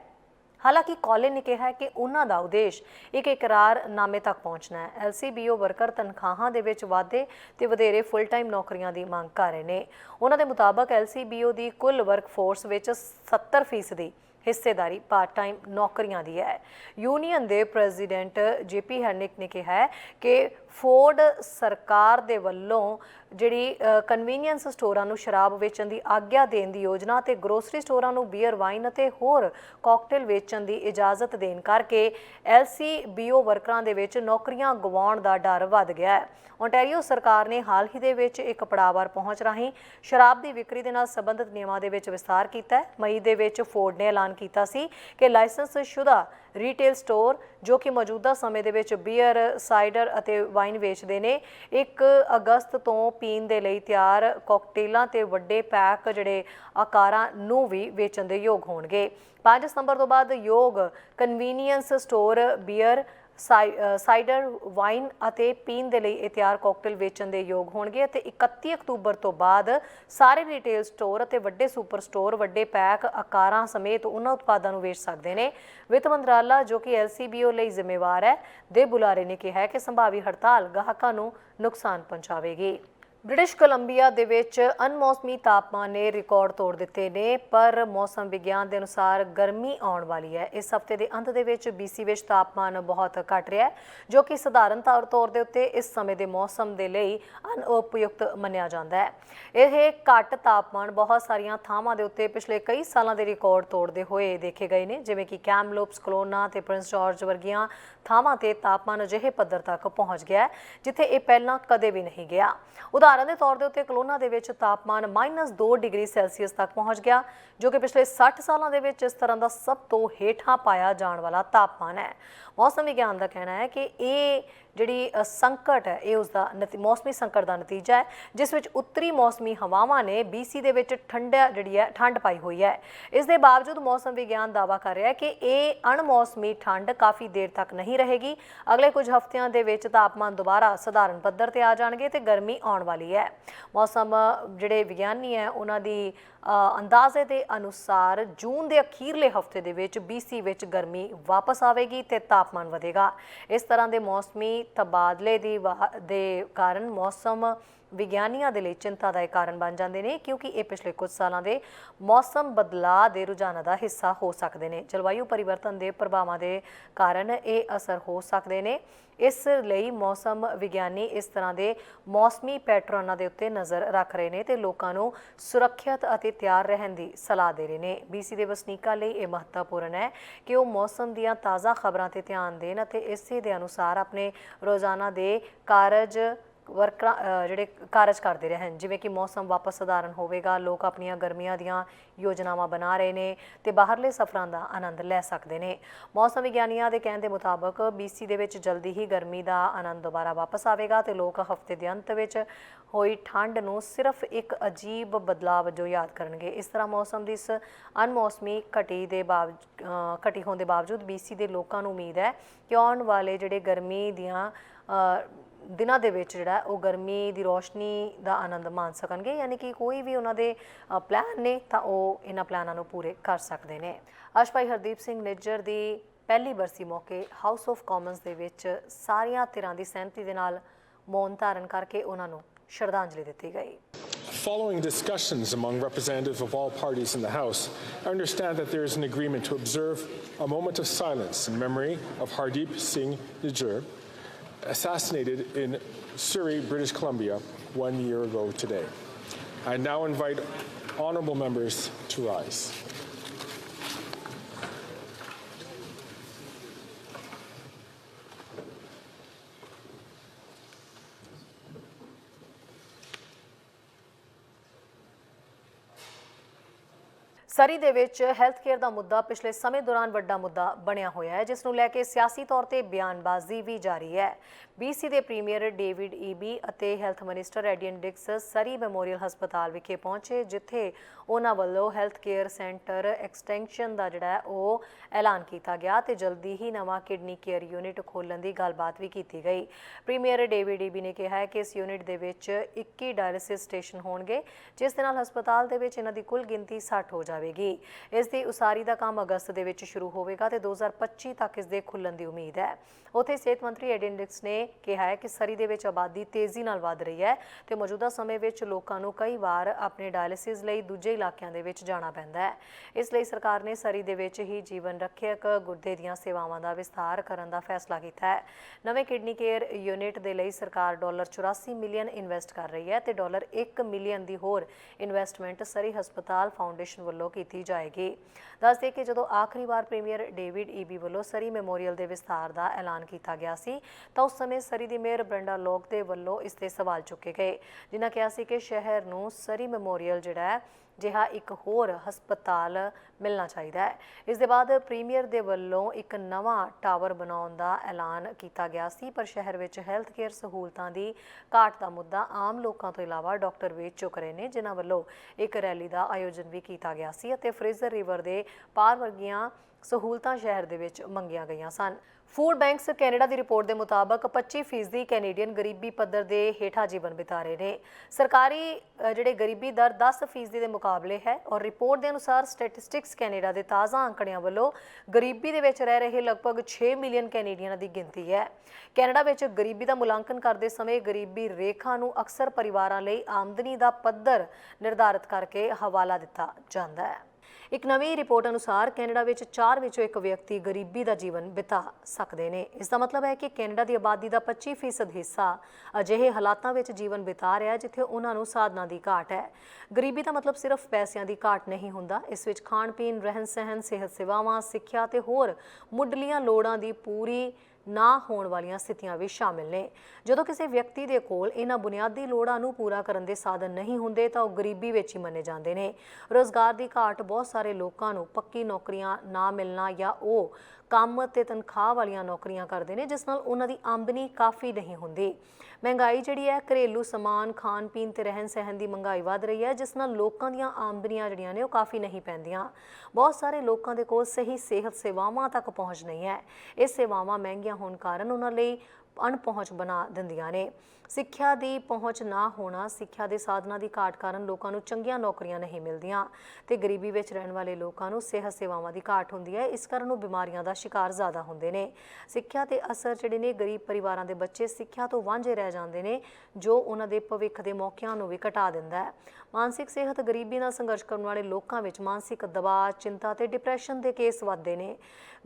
ਹਾਲਾਂਕਿ ਕਾਲਿਨ ਨੇ ਕਿਹਾ ਕਿ ਉਹਨਾਂ ਦਾ ਉਦੇਸ਼ ਇੱਕ ਇਕਰਾਰਨਾਮੇ ਤੱਕ ਪਹੁੰਚਣਾ ਹੈ। ਐਲਸੀਬੀਓ ਵਰਕਰ ਤਨਖਾਹਾਂ ਦੇ ਵਿੱਚ ਵਾਧੇ ਤੇ ਵਧੇਰੇ ਫੁੱਲ ਟਾਈਮ ਨੌਕਰੀਆਂ ਦੀ ਮੰਗ ਕਰ ਰਹੇ ਨੇ। ਉਹਨਾਂ ਦੇ ਮੁਤਾਬਕ ਐਲਸੀਬੀਓ ਦੀ ਕੁੱਲ ਵਰਕਫੋਰਸ ਵਿੱਚ 70% ਹਿੱਸੇਦਾਰੀ ਪਾਰਟ ਟਾਈਮ ਨੌਕਰੀਆਂ ਦੀ ਹੈ। ਯੂਨੀਅਨ ਦੇ ਪ੍ਰੈਜ਼ੀਡੈਂਟ ਜੇਪੀ ਹੈਰਨਿਕ ਨੇ ਕਿਹਾ ਹੈ ਕਿ ਫੋਰਡ ਸਰਕਾਰ ਦੇ ਵੱਲੋਂ ਜਿਹੜੀ ਕਨਵੀਨੀਅੰਸ ਸਟੋਰਾਂ ਨੂੰ ਸ਼ਰਾਬ ਵੇਚਣ ਦੀ ਆਗਿਆ ਦੇਣ ਦੀ ਯੋਜਨਾ ਤੇ ਗਰੋਸਰੀ ਸਟੋਰਾਂ ਨੂੰ ਬੀਅਰ ਵਾਈਨ ਅਤੇ ਹੋਰ ਕਾਕਟੇਲ ਵੇਚਣ ਦੀ ਇਜਾਜ਼ਤ ਦੇਣ ਕਰਕੇ ਐਲਸੀਬੀਓ ਵਰਕਰਾਂ ਦੇ ਵਿੱਚ ਨੌਕਰੀਆਂ ਗਵਾਉਣ ਦਾ ਡਰ ਵੱਧ ਗਿਆ ਹੈ। ਓਨਟਾਰੀਓ ਸਰਕਾਰ ਨੇ ਹਾਲ ਹੀ ਦੇ ਵਿੱਚ ਇੱਕ ਪੜਾਵਾਰ ਪਹੁੰਚ ਰਾਹੀਂ ਸ਼ਰਾਬ ਦੀ ਵਿਕਰੀ ਦੇ ਨਾਲ ਸੰਬੰਧਿਤ ਨਿਯਮਾਂ ਦੇ ਵਿੱਚ ਵਿਸਥਾਰ ਕੀਤਾ ਹੈ। ਮਈ ਦੇ ਵਿੱਚ ਫੋਰਡ ਨੇ ਐਲਾਨ ਕੀਤਾ ਸੀ ਕਿ ਲਾਇਸੈਂਸ ਸ਼ੁਦਾ ਰੀਟੇਲ ਸਟੋਰ ਜੋ ਕਿ ਮੌਜੂਦਾ ਸਮੇਂ ਦੇ ਵਿੱਚ ਬੀਅਰ ਸਾਈਡਰ ਅਤੇ ਵਾਈਨ ਵੇਚਦੇ ਨੇ 1 ਅਗਸਤ ਤੋਂ ਪੀਣ ਦੇ ਲਈ ਤਿਆਰ ਕਾਕਟੇਲਾਂ ਤੇ ਵੱਡੇ ਪੈਕ ਜਿਹੜੇ ਆਕਾਰਾਂ ਨੂੰ ਵੀ ਵੇਚਣ ਦੇ ਯੋਗ ਹੋਣਗੇ। 5 ਸਤੰਬਰ ਤੋਂ ਬਾਅਦ ਯੋਗ convenience store beer cider wine ਅਤੇ ਪੀਣ ਦੇ ਲਈ ਇਹ ਤਿਆਰ ਕਾਕਟੇਲ ਵੇਚਣ ਦੇ ਯੋਗ ਹੋਣਗੇ ਅਤੇ 31 ਅਕਤੂਬਰ ਤੋਂ ਬਾਅਦ ਸਾਰੇ ਰਿਟੇਲ ਸਟੋਰ ਅਤੇ ਵੱਡੇ ਸੁਪਰ ਸਟੋਰ ਵੱਡੇ ਪੈਕ ਆਕਾਰਾਂ ਸਮੇਤ ਉਹਨਾਂ ਉਤਪਾਦਾਂ ਨੂੰ ਵੇਚ ਸਕਦੇ ਨੇ। ਵਿੱਤ ਮੰਤਰਾਲਾ, ਜੋ ਕਿ ਐਲਸੀਬੀਓ ਲਈ ਜ਼ਿੰਮੇਵਾਰ ਹੈ, ਦੇ ਬੁਲਾਰੇ ਨੇ ਕਿਹਾ ਕਿ ਸੰਭਾਵੀ ਹੜਤਾਲ ਗਾਹਕਾਂ ਨੂੰ ਨੁਕਸਾਨ ਪਹੁੰਚਾਵੇਗੀ। ਬ੍ਰਿਟਿਸ਼ ਕੋਲੰਬੀਆ ਦੇ ਵਿੱਚ ਅਨਮੌਸਮੀ ਤਾਪਮਾਨ ਨੇ ਰਿਕਾਰਡ ਤੋੜ ਦਿੱਤੇ ਨੇ, ਪਰ ਮੌਸਮ ਵਿਗਿਆਨ ਦੇ ਅਨੁਸਾਰ ਗਰਮੀ ਆਉਣ ਵਾਲੀ ਹੈ। ਇਸ ਹਫ਼ਤੇ ਦੇ ਅੰਤ ਦੇ ਵਿੱਚ BC ਵਿੱਚ ਤਾਪਮਾਨ ਬਹੁਤ ਘਟ ਰਿਹਾ ਹੈ, ਜੋ ਕਿ ਸਧਾਰਨ ਤੌਰ ਤੌਰ ਦੇ ਉੱਤੇ ਇਸ ਸਮੇਂ ਦੇ ਮੌਸਮ ਦੇ ਲਈ ਅਨਉਪਯੁਕਤ ਮੰਨਿਆ ਜਾਂਦਾ ਹੈ। ਇਹ ਘੱਟ ਤਾਪਮਾਨ ਬਹੁਤ ਸਾਰੀਆਂ ਥਾਵਾਂ ਦੇ ਉੱਤੇ ਪਿਛਲੇ ਕਈ ਸਾਲਾਂ ਦੇ ਰਿਕਾਰਡ ਤੋੜਦੇ ਹੋਏ ਦੇਖੇ ਗਏ ਨੇ, ਜਿਵੇਂ ਕਿ ਕੈਮਲੋਪਸ, ਕਲੋਨਾ ਤੇ ਪ੍ਰਿੰਸ ਜਾਰਜ ਵਰਗੀਆਂ ਥਾਵਾਂ ਤੇ ਤਾਪਮਾਨ ਅਜਿਹੇ ਪੱਧਰ ਤੱਕ ਪਹੁੰਚ ਗਿਆ ਜਿੱਥੇ ਇਹ ਪਹਿਲਾਂ ਕਦੇ ਵੀ ਨਹੀਂ ਗਿਆ। ਉਦਾਹਰਨ ਦੇ ਤੌਰ ਦੇ ਉੱਤੇ ਕਲੋਨਾ ਦੇ ਵਿੱਚ ਤਾਪਮਾਨ -2 ਡਿਗਰੀ ਸੈਲਸੀਅਸ ਤੱਕ ਪਹੁੰਚ ਗਿਆ, ਜੋ ਕਿ ਪਿਛਲੇ 60 ਸਾਲਾਂ ਦੇ ਵਿੱਚ ਇਸ ਤਰ੍ਹਾਂ ਦਾ ਸਭ ਤੋਂ ਹੇਠਾਂ ਪਾਇਆ ਜਾਣ ਵਾਲਾ ਤਾਪਮਾਨ ਹੈ। ਮੌਸਮ ਵਿਗਿਆਨ ਦਾ ਕਹਿਣਾ ਹੈ ਕਿ ਇਹ ਜਿਹੜੀ ਸੰਕਟ ਹੈ, ਇਹ ਉਸ ਦਾ ਨਤੀ- ਮੌਸਮੀ ਸੰਕਟ ਦਾ ਨਤੀਜਾ ਹੈ, ਜਿਸ ਵਿੱਚ ਉੱਤਰੀ ਮੌਸਮੀ ਹਵਾਵਾਂ ਨੇ BC ਦੇ ਵਿੱਚ ਠੰਡਾ ਜਿਹੜੀ ਹੈ, ਠੰਡ ਪਾਈ ਹੋਈ ਹੈ। ਇਸ ਦੇ ਬਾਵਜੂਦ ਮੌਸਮ ਵਿਗਿਆਨ ਦਾਅਵਾ ਕਰ ਰਿਹਾ ਹੈ ਕਿ ਇਹ ਅਣਮੌਸਮੀ ਠੰਡ ਕਾਫੀ ਦੇਰ ਤੱਕ ਨਹੀਂ ਰਹੇਗੀ। ਅਗਲੇ ਕੁਝ ਹਫ਼ਤਿਆਂ ਦੇ ਵਿੱਚ ਤਾਪਮਾਨ ਦੁਬਾਰਾ ਸਧਾਰਨ ਪੱਧਰ ਤੇ ਆ ਜਾਣਗੇ ਤੇ ਗਰਮੀ ਆਉਣ ਵਾਲੀ ਹੈ। ਮੌਸਮ ਜਿਹੜੇ ਵਿਗਿਆਨੀ ਹੈ, ਉਹਨਾਂ ਦੀ ਅੰਦਾਜ਼ੇ ਦੇ ਅਨੁਸਾਰ ਜੂਨ ਦੇ ਅਖੀਰਲੇ ਹਫ਼ਤੇ ਦੇ ਵਿੱਚ BC ਵਿੱਚ ਗਰਮੀ ਵਾਪਸ ਆਵੇਗੀ ਤੇ ਤਾਪਮਾਨ ਵਧੇਗਾ। ਇਸ ਤਰ੍ਹਾਂ ਦੇ ਮੌਸਮੀ ਤਬਾਦਲੇ ਦੀ ਵਾ- ਦੇ ਕਾਰਨ ਮੌਸਮ ਵਿਗਿਆਨੀਆਂ ਦੇ ਲਈ ਚਿੰਤਾ ਦਾ ਇੱਕ ਕਾਰਨ ਬਣ ਜਾਂਦੇ ਨੇ, ਕਿਉਂਕਿ ਇਹ ਪਿਛਲੇ ਕੁਝ ਸਾਲਾਂ ਦੇ ਮੌਸਮ ਬਦਲਾਅ ਦੇ ਰੁਝਾਨਾਂ ਦਾ ਹਿੱਸਾ ਹੋ ਸਕਦੇ ਨੇ। ਜਲਵਾਯੂ ਪਰਿਵਰਤਨ ਦੇ ਪ੍ਰਭਾਵਾਂ ਦੇ ਕਾਰਨ ਇਹ ਅਸਰ ਹੋ ਸਕਦੇ ਨੇ। ਇਸ ਲਈ ਮੌਸਮ ਵਿਗਿਆਨੀ ਇਸ ਤਰ੍ਹਾਂ ਦੇ ਮੌਸਮੀ ਪੈਟਰਨਾਂ ਦੇ ਉੱਤੇ ਨਜ਼ਰ ਰੱਖ ਰਹੇ ਨੇ ਤੇ ਲੋਕਾਂ ਨੂੰ ਸੁਰੱਖਿਅਤ ਅਤੇ ਤਿਆਰ ਰਹਿਣ ਦੀ ਸਲਾਹ ਦੇ ਰਹੇ ਨੇ। BC ਦੇ ਵਸਨੀਕਾਂ ਲਈ ਇਹ ਮਹੱਤਵਪੂਰਨ ਹੈ ਕਿ ਉਹ ਮੌਸਮ ਦੀਆਂ ਤਾਜ਼ਾ ਖਬਰਾਂ ਤੇ ਧਿਆਨ ਦੇਣ ਅਤੇ ਇਸੇ ਦੇ ਅਨੁਸਾਰ ਆਪਣੇ ਰੋਜ਼ਾਨਾ ਦੇ ਕਾਰਜ ਵਰਕਰਾਂ ਅ, ਜਿਹੜੇ ਕਾਰਜ ਕਰਦੇ ਰਹੇ ਹਨ। ਜਿਵੇਂ ਕਿ ਮੌਸਮ ਵਾਪਸ ਸਧਾਰਨ ਹੋਵੇਗਾ ਲੋਕ ਆਪਣੀਆਂ ਗਰਮੀਆਂ ਦੀਆਂ ਯੋਜਨਾਵਾਂ ਬਣਾ ਰਹੇ ਨੇ ਤੇ ਬਾਹਰਲੇ ਸਫ਼ਰਾਂ ਦਾ ਆਨੰਦ ਲੈ ਸਕਦੇ ਨੇ। ਮੌਸਮ ਵਿਗਿਆਨੀਆਂ ਦੇ ਕਹਿਣ ਦੇ ਮੁਤਾਬਕ BC ਦੇ ਵਿੱਚ ਜਲਦੀ ਹੀ ਗਰਮੀ ਦਾ ਆਨੰਦ ਦੁਬਾਰਾ ਵਾਪਸ ਆਵੇਗਾ ਤੇ ਲੋਕ ਹਫ਼ਤੇ ਦੇ ਅੰਤ ਵਿੱਚ ਹੋਈ ਠੰਡ ਨੂੰ ਸਿਰਫ ਇੱਕ ਅਜੀਬ ਬਦਲਾਅ ਵਜੋਂ ਯਾਦ ਕਰਨਗੇ। ਇਸ ਤਰ੍ਹਾਂ ਮੌਸਮ ਦੀ ਇਸ ਅਨਮੌਸਮੀ ਘਟੀ ਦੇ ਬਾਵ- ਘਟੀ ਹੋਣ ਦੇ ਬਾਵਜੂਦ BC ਦੇ ਲੋਕਾਂ ਨੂੰ ਉਮੀਦ ਹੈ ਕਿ ਆਉਣ ਵਾਲੇ ਜਿਹੜੇ ਗਰਮੀ ਦੀਆਂ ਅ, ਦਿਨਾਂ ਦੇ ਵਿੱਚ ਜਿਹੜਾ ਹੈ ਉਹ ਗਰਮੀ ਦੀ ਰੋਸ਼ਨੀ ਦਾ ਆਨੰਦ ਮਾਣ ਸਕਣਗੇ ਯਾਨੀ ਕਿ ਕੋਈ ਵੀ ਉਹਨਾਂ ਦੇ ਅ, ਪਲਾਨ ਨੇ ਤਾਂ ਉਹ ਇਹਨਾਂ ਪਲਾਨਾਂ ਨੂੰ ਪੂਰੇ ਕਰ ਸਕਦੇ ਨੇ ਅਸ਼ਪਾਈ ਹਰਦੀਪ ਸਿੰਘ ਨਿੱਜਰ ਦੀ ਪਹਿਲੀ ਬਰਸੀ ਮੌਕੇ ਹਾਊਸ ਆਫ ਕਾਮਨਸ ਦੇ ਵਿੱਚ ਸਾਰੀਆਂ ਧਿਰਾਂ ਦੀ ਸਹਿਮਤੀ ਦੇ ਨਾਲ ਮੌਨ ਧਾਰਨ ਕਰਕੇ ਉਹਨਾਂ ਨੂੰ ਸ਼ਰਧਾਂਜਲੀ ਦਿੱਤੀ ਗਈ Following discussions among representatives of all parties in the House, I understand that there is an agreement to observe a moment of silence in memory of Hardeep Singh Nijjar, assassinated in Surrey, British Columbia, one year ago today. I now invite honourable members to rise. ਸਰੀ ਦੇ ਵਿੱਚ health care ਦਾ ਮੁੱਦਾ ਪਿਛਲੇ ਸਮੇਂ ਦੌਰਾਨ ਵੱਡਾ ਮੁੱਦਾ ਬਣਿਆ ਹੋਇਆ ਹੈ, ਜਿਸ ਨੂੰ ਲੈ ਕੇ ਸਿਆਸੀ ਤੌਰ ਤੇ ਬਿਆਨਬਾਜ਼ੀ ਵੀ ਜਾਰੀ ਹੈ। BC ਦੇ ਪ੍ਰੀਮੀਅਰ ਡੇਵਿਡ ਈਬੀ ਅਤੇ health minister Adrian Dix Surrey Memorial ਹਸਪਤਾਲ ਵਿਖੇ ਪਹੁੰਚੇ, ਜਿੱਥੇ ਉਹਨਾਂ ਵੱਲੋਂ ਹੈਲਥ ਕੇਅਰ ਸੈਂਟਰ ਐਕਸਟੈਂਸ਼ਨ ਦਾ ਜਿਹੜਾ ਉਹ ਐਲਾਨ ਕੀਤਾ ਗਿਆ ਤੇ ਜਲਦੀ ਹੀ ਨਵਾਂ ਕਿਡਨੀ ਕੇਅਰ ਯੂਨਿਟ ਖੋਲਣ ਦੀ ਗੱਲਬਾਤ ਵੀ ਕੀਤੀ ਗਈ। ਪ੍ਰੀਮੀਅਰ ਡੇਵਿਡ ਈਬੀ ਨੇ ਕਿਹਾ ਹੈ ਕਿ ਇਸ ਯੂਨਿਟ ਦੇ ਵਿੱਚ 21 ਡਾਇਲਿਸਿਸ ਸਟੇਸ਼ਨ ਹੋਣਗੇ, ਜਿਸ ਦੇ ਨਾਲ ਹਸਪਤਾਲ ਦੇ ਵਿੱਚ ਇਹਨਾਂ ਦੀ ਕੁੱਲ ਗਿਣਤੀ 60 ਹੋ ਜਾਵੇਗੀ। ਇਸ ਦੀ ਉਸਾਰੀ ਦਾ ਕੰਮ ਅਗਸਤ ਦੇ ਵਿੱਚ ਸ਼ੁਰੂ ਹੋਵੇਗਾ ਤੇ 2025 ਤੱਕ ਇਸ ਦੇ ਖੁੱਲਣ ਦੀ ਉਮੀਦ ਹੈ। ਉੱਥੇ ਸਿਹਤ ਮੰਤਰੀ ਐਡਿਨ ਡਿਕਸ ਨੇ ਕਿਹਾ ਹੈ ਕਿ ਸਰੀ ਦੇ ਵਿੱਚ ਆਬਾਦੀ ਤੇਜ਼ੀ ਨਾਲ ਵਧ ਰਹੀ ਹੈ ਤੇ ਮੌਜੂਦਾ ਸਮੇਂ ਵਿੱਚ ਲੋਕਾਂ ਨੂੰ ਕਈ ਵਾਰ ਆਪਣੇ ਡਾਇਲਿਸਿਸ ਲਈ ਦੂਜੇ ਇਲਾਕਿਆਂ ਦੇ ਵਿੱਚ ਜਾਣਾ ਪੈਂਦਾ ਹੈ। ਇਸ ਲਈ ਸਰਕਾਰ ਨੇ ਸਰੀ ਦੇ ਵਿੱਚ ਹੀ ਜੀਵਨ ਰੱਖਿਅਕ ਗੁਰਦੇ ਦੀਆਂ ਸੇਵਾਵਾਂ ਦਾ ਵਿਸਥਾਰ ਕਰਨ ਦਾ ਫੈਸਲਾ ਕੀਤਾ ਹੈ। ਨਵੇਂ ਕਿਡਨੀ ਕੇਅਰ ਯੂਨਿਟ ਦੇ ਲਈ ਸਰਕਾਰ ਡਾਲਰ 84 ਮਿਲੀਅਨ ਇਨਵੈਸਟ ਕਰ ਰਹੀ ਹੈ ਤੇ ਡਾਲਰ 1 ਮਿਲੀਅਨ ਦੀ ਹੋਰ ਇਨਵੈਸਟਮੈਂਟ ਸਰੀ ਹਸਪਤਾਲ ਫਾਊਂਡੇਸ਼ਨ ਵੱਲੋਂ ਕੀਤੀ ਜਾਏਗੀ। ਦੱਸਦੇ ਕਿ ਜਦੋਂ ਆਖਰੀ ਵਾਰ ਪ੍ਰੀਮੀਅਰ ਡੇਵਿਡ ਈਬੀ ਵੱਲੋਂ ਸਰੀ ਮੈਮੋਰੀਅਲ ਦੇ ਵਿਸਥਾਰ ਦਾ ਐਲਾਨ ਕੀਤਾ ਗਿਆ ਸੀ, ਤਾਂ ਉਸ ਸਮੇਂ ਸਰੀ ਦੀ ਮੇਅਰ ਬ੍ਰੈਂਡਾ ਲੋਕ ਦੇ ਵੱਲੋਂ ਇਸ ਤੇ ਸਵਾਲ ਚੁੱਕੇ ਗਏ। ਜਿਨ੍ਹਾਂ ਕਿਹਾ ਸੀ ਕਿ ਸ਼ਹਿਰ ਨੂੰ ਸਰੀ ਮੈਮੋਰੀਅਲ ਜਿਹੜਾ ਹੈ ਜਿਹਾ ਇੱਕ ਹੋਰ ਹਸਪਤਾਲ ਮਿਲਣਾ ਚਾਹੀਦਾ ਹੈ। ਇਸ ਦੇ ਬਾਅਦ ਪ੍ਰੀਮੀਅਰ ਦੇ ਵੱਲੋਂ ਇੱਕ ਨਵਾਂ ਟਾਵਰ ਬਣਾਉਣ ਦਾ ਐਲਾਨ ਕੀਤਾ ਗਿਆ ਸੀ, ਪਰ ਸ਼ਹਿਰ ਵਿੱਚ ਹੈਲਥ ਕੇਅਰ ਸਹੂਲਤਾਂ ਦੀ ਘਾਟ ਦਾ ਮੁੱਦਾ ਆਮ ਲੋਕਾਂ ਤੋਂ ਇਲਾਵਾ ਡਾਕਟਰ ਵੇਦ ਚੁੱਕ ਰਹੇ ਨੇ, ਜਿਨ੍ਹਾਂ ਵੱਲੋਂ ਇੱਕ ਰੈਲੀ ਦਾ ਆਯੋਜਨ ਵੀ ਕੀਤਾ ਗਿਆ ਸੀ ਅਤੇ ਫਰੇਜ਼ਰ ਰਿਵਰ ਦੇ ਪਾਰ ਵਰਗੀਆਂ ਸਹੂਲਤਾਂ ਸ਼ਹਿਰ ਦੇ ਵਿੱਚ ਮੰਗੀਆਂ ਗਈਆਂ ਸਨ। ਫੂਡ ਬੈਂਕਸ ਕੈਨੇਡਾ ਦੀ ਰਿਪੋਰਟ ਦੇ ਮੁਤਾਬਕ 25% ਕੈਨੇਡੀਅਨ ਗਰੀਬੀ ਪੱਧਰ ਦੇ ਹੇਠਾਂ ਜੀਵਨ ਬਿਤਾ ਰਹੇ ਨੇ। ਸਰਕਾਰੀ ਜਿਹੜੇ ਗਰੀਬੀ ਦਰ 10% ਦੇ ਮੁਕਾਬਲੇ ਹੈ ਔਰ ਰਿਪੋਰਟ ਦੇ ਅਨੁਸਾਰ ਸਟੈਟਿਸਟਿਕਸ ਕੈਨੇਡਾ ਦੇ ਤਾਜ਼ਾ ਅੰਕੜਿਆਂ ਵੱਲੋਂ ਗਰੀਬੀ ਦੇ ਵਿੱਚ ਰਹਿ ਰਹੇ ਲਗਭਗ 6 ਮਿਲੀਅਨ ਕੈਨੇਡੀਅਨਾਂ ਦੀ ਗਿਣਤੀ ਹੈ। ਕੈਨੇਡਾ ਵਿੱਚ ਗਰੀਬੀ ਦਾ ਮੁਲਾਂਕਣ ਕਰਦੇ ਸਮੇਂ ਗਰੀਬੀ ਰੇਖਾ ਨੂੰ ਅਕਸਰ ਪਰਿਵਾਰਾਂ ਲਈ ਆਮਦਨੀ ਦਾ ਪੱਧਰ ਨਿਰਧਾਰਤ ਕਰਕੇ ਹਵਾਲਾ ਦਿੱਤਾ ਜਾਂਦਾ ਹੈ। ਇੱਕ ਨਵੀਂ ਰਿਪੋਰਟ ਅਨੁਸਾਰ ਕੈਨੇਡਾ ਵਿੱਚ 4 ਵਿੱਚੋਂ ਇੱਕ ਵਿਅਕਤੀ ਗਰੀਬੀ ਦਾ ਜੀਵਨ ਬਿਤਾ ਸਕਦੇ ਨੇ। ਇਸ ਦਾ ਮਤਲਬ ਹੈ ਕਿ ਕੈਨੇਡਾ ਦੀ ਆਬਾਦੀ ਦਾ 25% ਹਿੱਸਾ ਅਜਿਹੇ ਹਾਲਾਤਾਂ ਵਿੱਚ ਜੀਵਨ ਬਿਤਾ ਰਿਹਾ ਜਿੱਥੇ ਉਹਨਾਂ ਨੂੰ ਸਾਧਨਾਂ ਦੀ ਘਾਟ ਹੈ। ਗਰੀਬੀ ਦਾ ਮਤਲਬ ਸਿਰਫ ਪੈਸਿਆਂ ਦੀ ਘਾਟ ਨਹੀਂ ਹੁੰਦਾ। ਇਸ ਵਿੱਚ ਖਾਣ ਪੀਣ ਰਹਿਣ ਸਹਿਣ ਸਿਹਤ ਸੇਵਾਵਾਂ, ਸਿੱਖਿਆ ਤੇ ਹੋਰ ਮੁੱਢਲੀਆਂ ਲੋੜਾਂ ਦੀ ਪੂਰੀ ਨਾ ਹੋਣ ਵਾਲੀਆਂ ਸਥਿਤੀਆਂ ਵੀ ਸ਼ਾਮਿਲ ਨੇ। ਜਦੋਂ ਕਿਸੇ ਵਿਅਕਤੀ ਦੇ ਕੋਲ ਇਹਨਾਂ ਬੁਨਿਆਦੀ ਲੋੜਾਂ ਨੂੰ ਪੂਰਾ ਕਰਨ ਦੇ ਸਾਧਨ ਨਹੀਂ ਹੁੰਦੇ, ਤਾਂ ਉਹ ਗਰੀਬੀ ਵਿੱਚ ਹੀ ਮੰਨੇ ਜਾਂਦੇ ਨੇ। ਰੋਜ਼ਗਾਰ ਦੀ ਘਾਟ ਬਹੁਤ ਸਾਰੇ ਲੋਕਾਂ ਨੂੰ ਪੱਕੀ ਨੌਕਰੀਆਂ ਨਾ ਮਿਲਣਾ ਜਾਂ ਉਹ ਕੰਮ ਤੇ ਤਨਖਾਹ ਵਾਲੀਆਂ ਨੌਕਰੀਆਂ ਕਰਦੇ ਨੇ, ਜਿਸ ਨਾਲ ਉਹਨਾਂ ਦੀ ਆਮਦਨੀ ਕਾਫੀ ਨਹੀਂ ਹੁੰਦੀ। ਮਹਿੰਗਾਈ ਜਿਹੜੀ ਹੈ, ਘਰੇਲੂ ਸਮਾਨ ਖਾਣ ਪੀਣ ਤੇ ਰਹਿਣ ਸਹਿਣ ਦੀ ਮਹਿੰਗਾਈ ਵੱਧ ਰਹੀ ਹੈ, ਜਿਸ ਨਾਲ ਲੋਕਾਂ ਦੀਆਂ ਆਮਦਨੀਆਂ ਜਿਹੜੀਆਂ ਨੇ ਉਹ ਕਾਫੀ ਨਹੀਂ ਪੈਂਦੀਆਂ। ਬਹੁਤ ਸਾਰੇ ਲੋਕਾਂ ਦੇ ਕੋਲ ਸਹੀ ਸਿਹਤ ਸੇਵਾਵਾਂ ਤੱਕ ਪਹੁੰਚ ਨਹੀਂ ਹੈ। ਇਹ ਸੇਵਾਵਾਂ ਮਹਿੰਗੀਆਂ ਹੋਣ ਕਾਰਨ ਉਹਨਾਂ ਲਈ ਅਣਪਹੁੰਚ ਬਣਾ ਦਿੰਦੀਆਂ ਨੇ। ਸਿੱਖਿਆ ਦੀ ਪਹੁੰਚ ਨਾ ਹੋਣਾ, ਸਿੱਖਿਆ ਦੇ ਸਾਧਨਾਂ ਦੀ ਘਾਟ ਕਾਰਨ ਲੋਕਾਂ ਨੂੰ ਚੰਗੀਆਂ ਨੌਕਰੀਆਂ ਨਹੀਂ ਮਿਲਦੀਆਂ ਤੇ ਗਰੀਬੀ ਵਿੱਚ ਰਹਿਣ ਵਾਲੇ ਲੋਕਾਂ ਨੂੰ ਸਿਹਤ ਸੇਵਾਵਾਂ ਦੀ ਘਾਟ ਹੁੰਦੀ ਹੈ। ਇਸ ਕਾਰਨ ਉਹ ਬਿਮਾਰੀਆਂ ਦਾ ਸ਼ਿਕਾਰ ਜ਼ਿਆਦਾ ਹੁੰਦੇ ਨੇ। ਸਿੱਖਿਆ ਤੇ ਅਸਰ ਜਿਹੜੇ ਨੇ ਗਰੀਬ ਪਰਿਵਾਰਾਂ ਦੇ ਬੱਚੇ ਸਿੱਖਿਆ ਤੋਂ ਵਾਂਝੇ ਰਹਿ ਜਾਂਦੇ ਨੇ, ਜੋ ਉਹਨਾਂ ਦੇ ਭਵਿੱਖ ਦੇ ਮੌਕਿਆਂ ਨੂੰ ਵੀ ਘਟਾ ਦਿੰਦਾ ਹੈ। ਮਾਨਸਿਕ ਸਿਹਤ ਗਰੀਬੀ ਨਾਲ ਸੰਘਰਸ਼ ਕਰਨ ਵਾਲੇ ਲੋਕਾਂ ਵਿੱਚ ਮਾਨਸਿਕ ਦਬਾਅ, ਚਿੰਤਾ ਤੇ ਡਿਪਰੈਸ਼ਨ ਦੇ ਕੇਸ ਵੱਧਦੇ ਨੇ।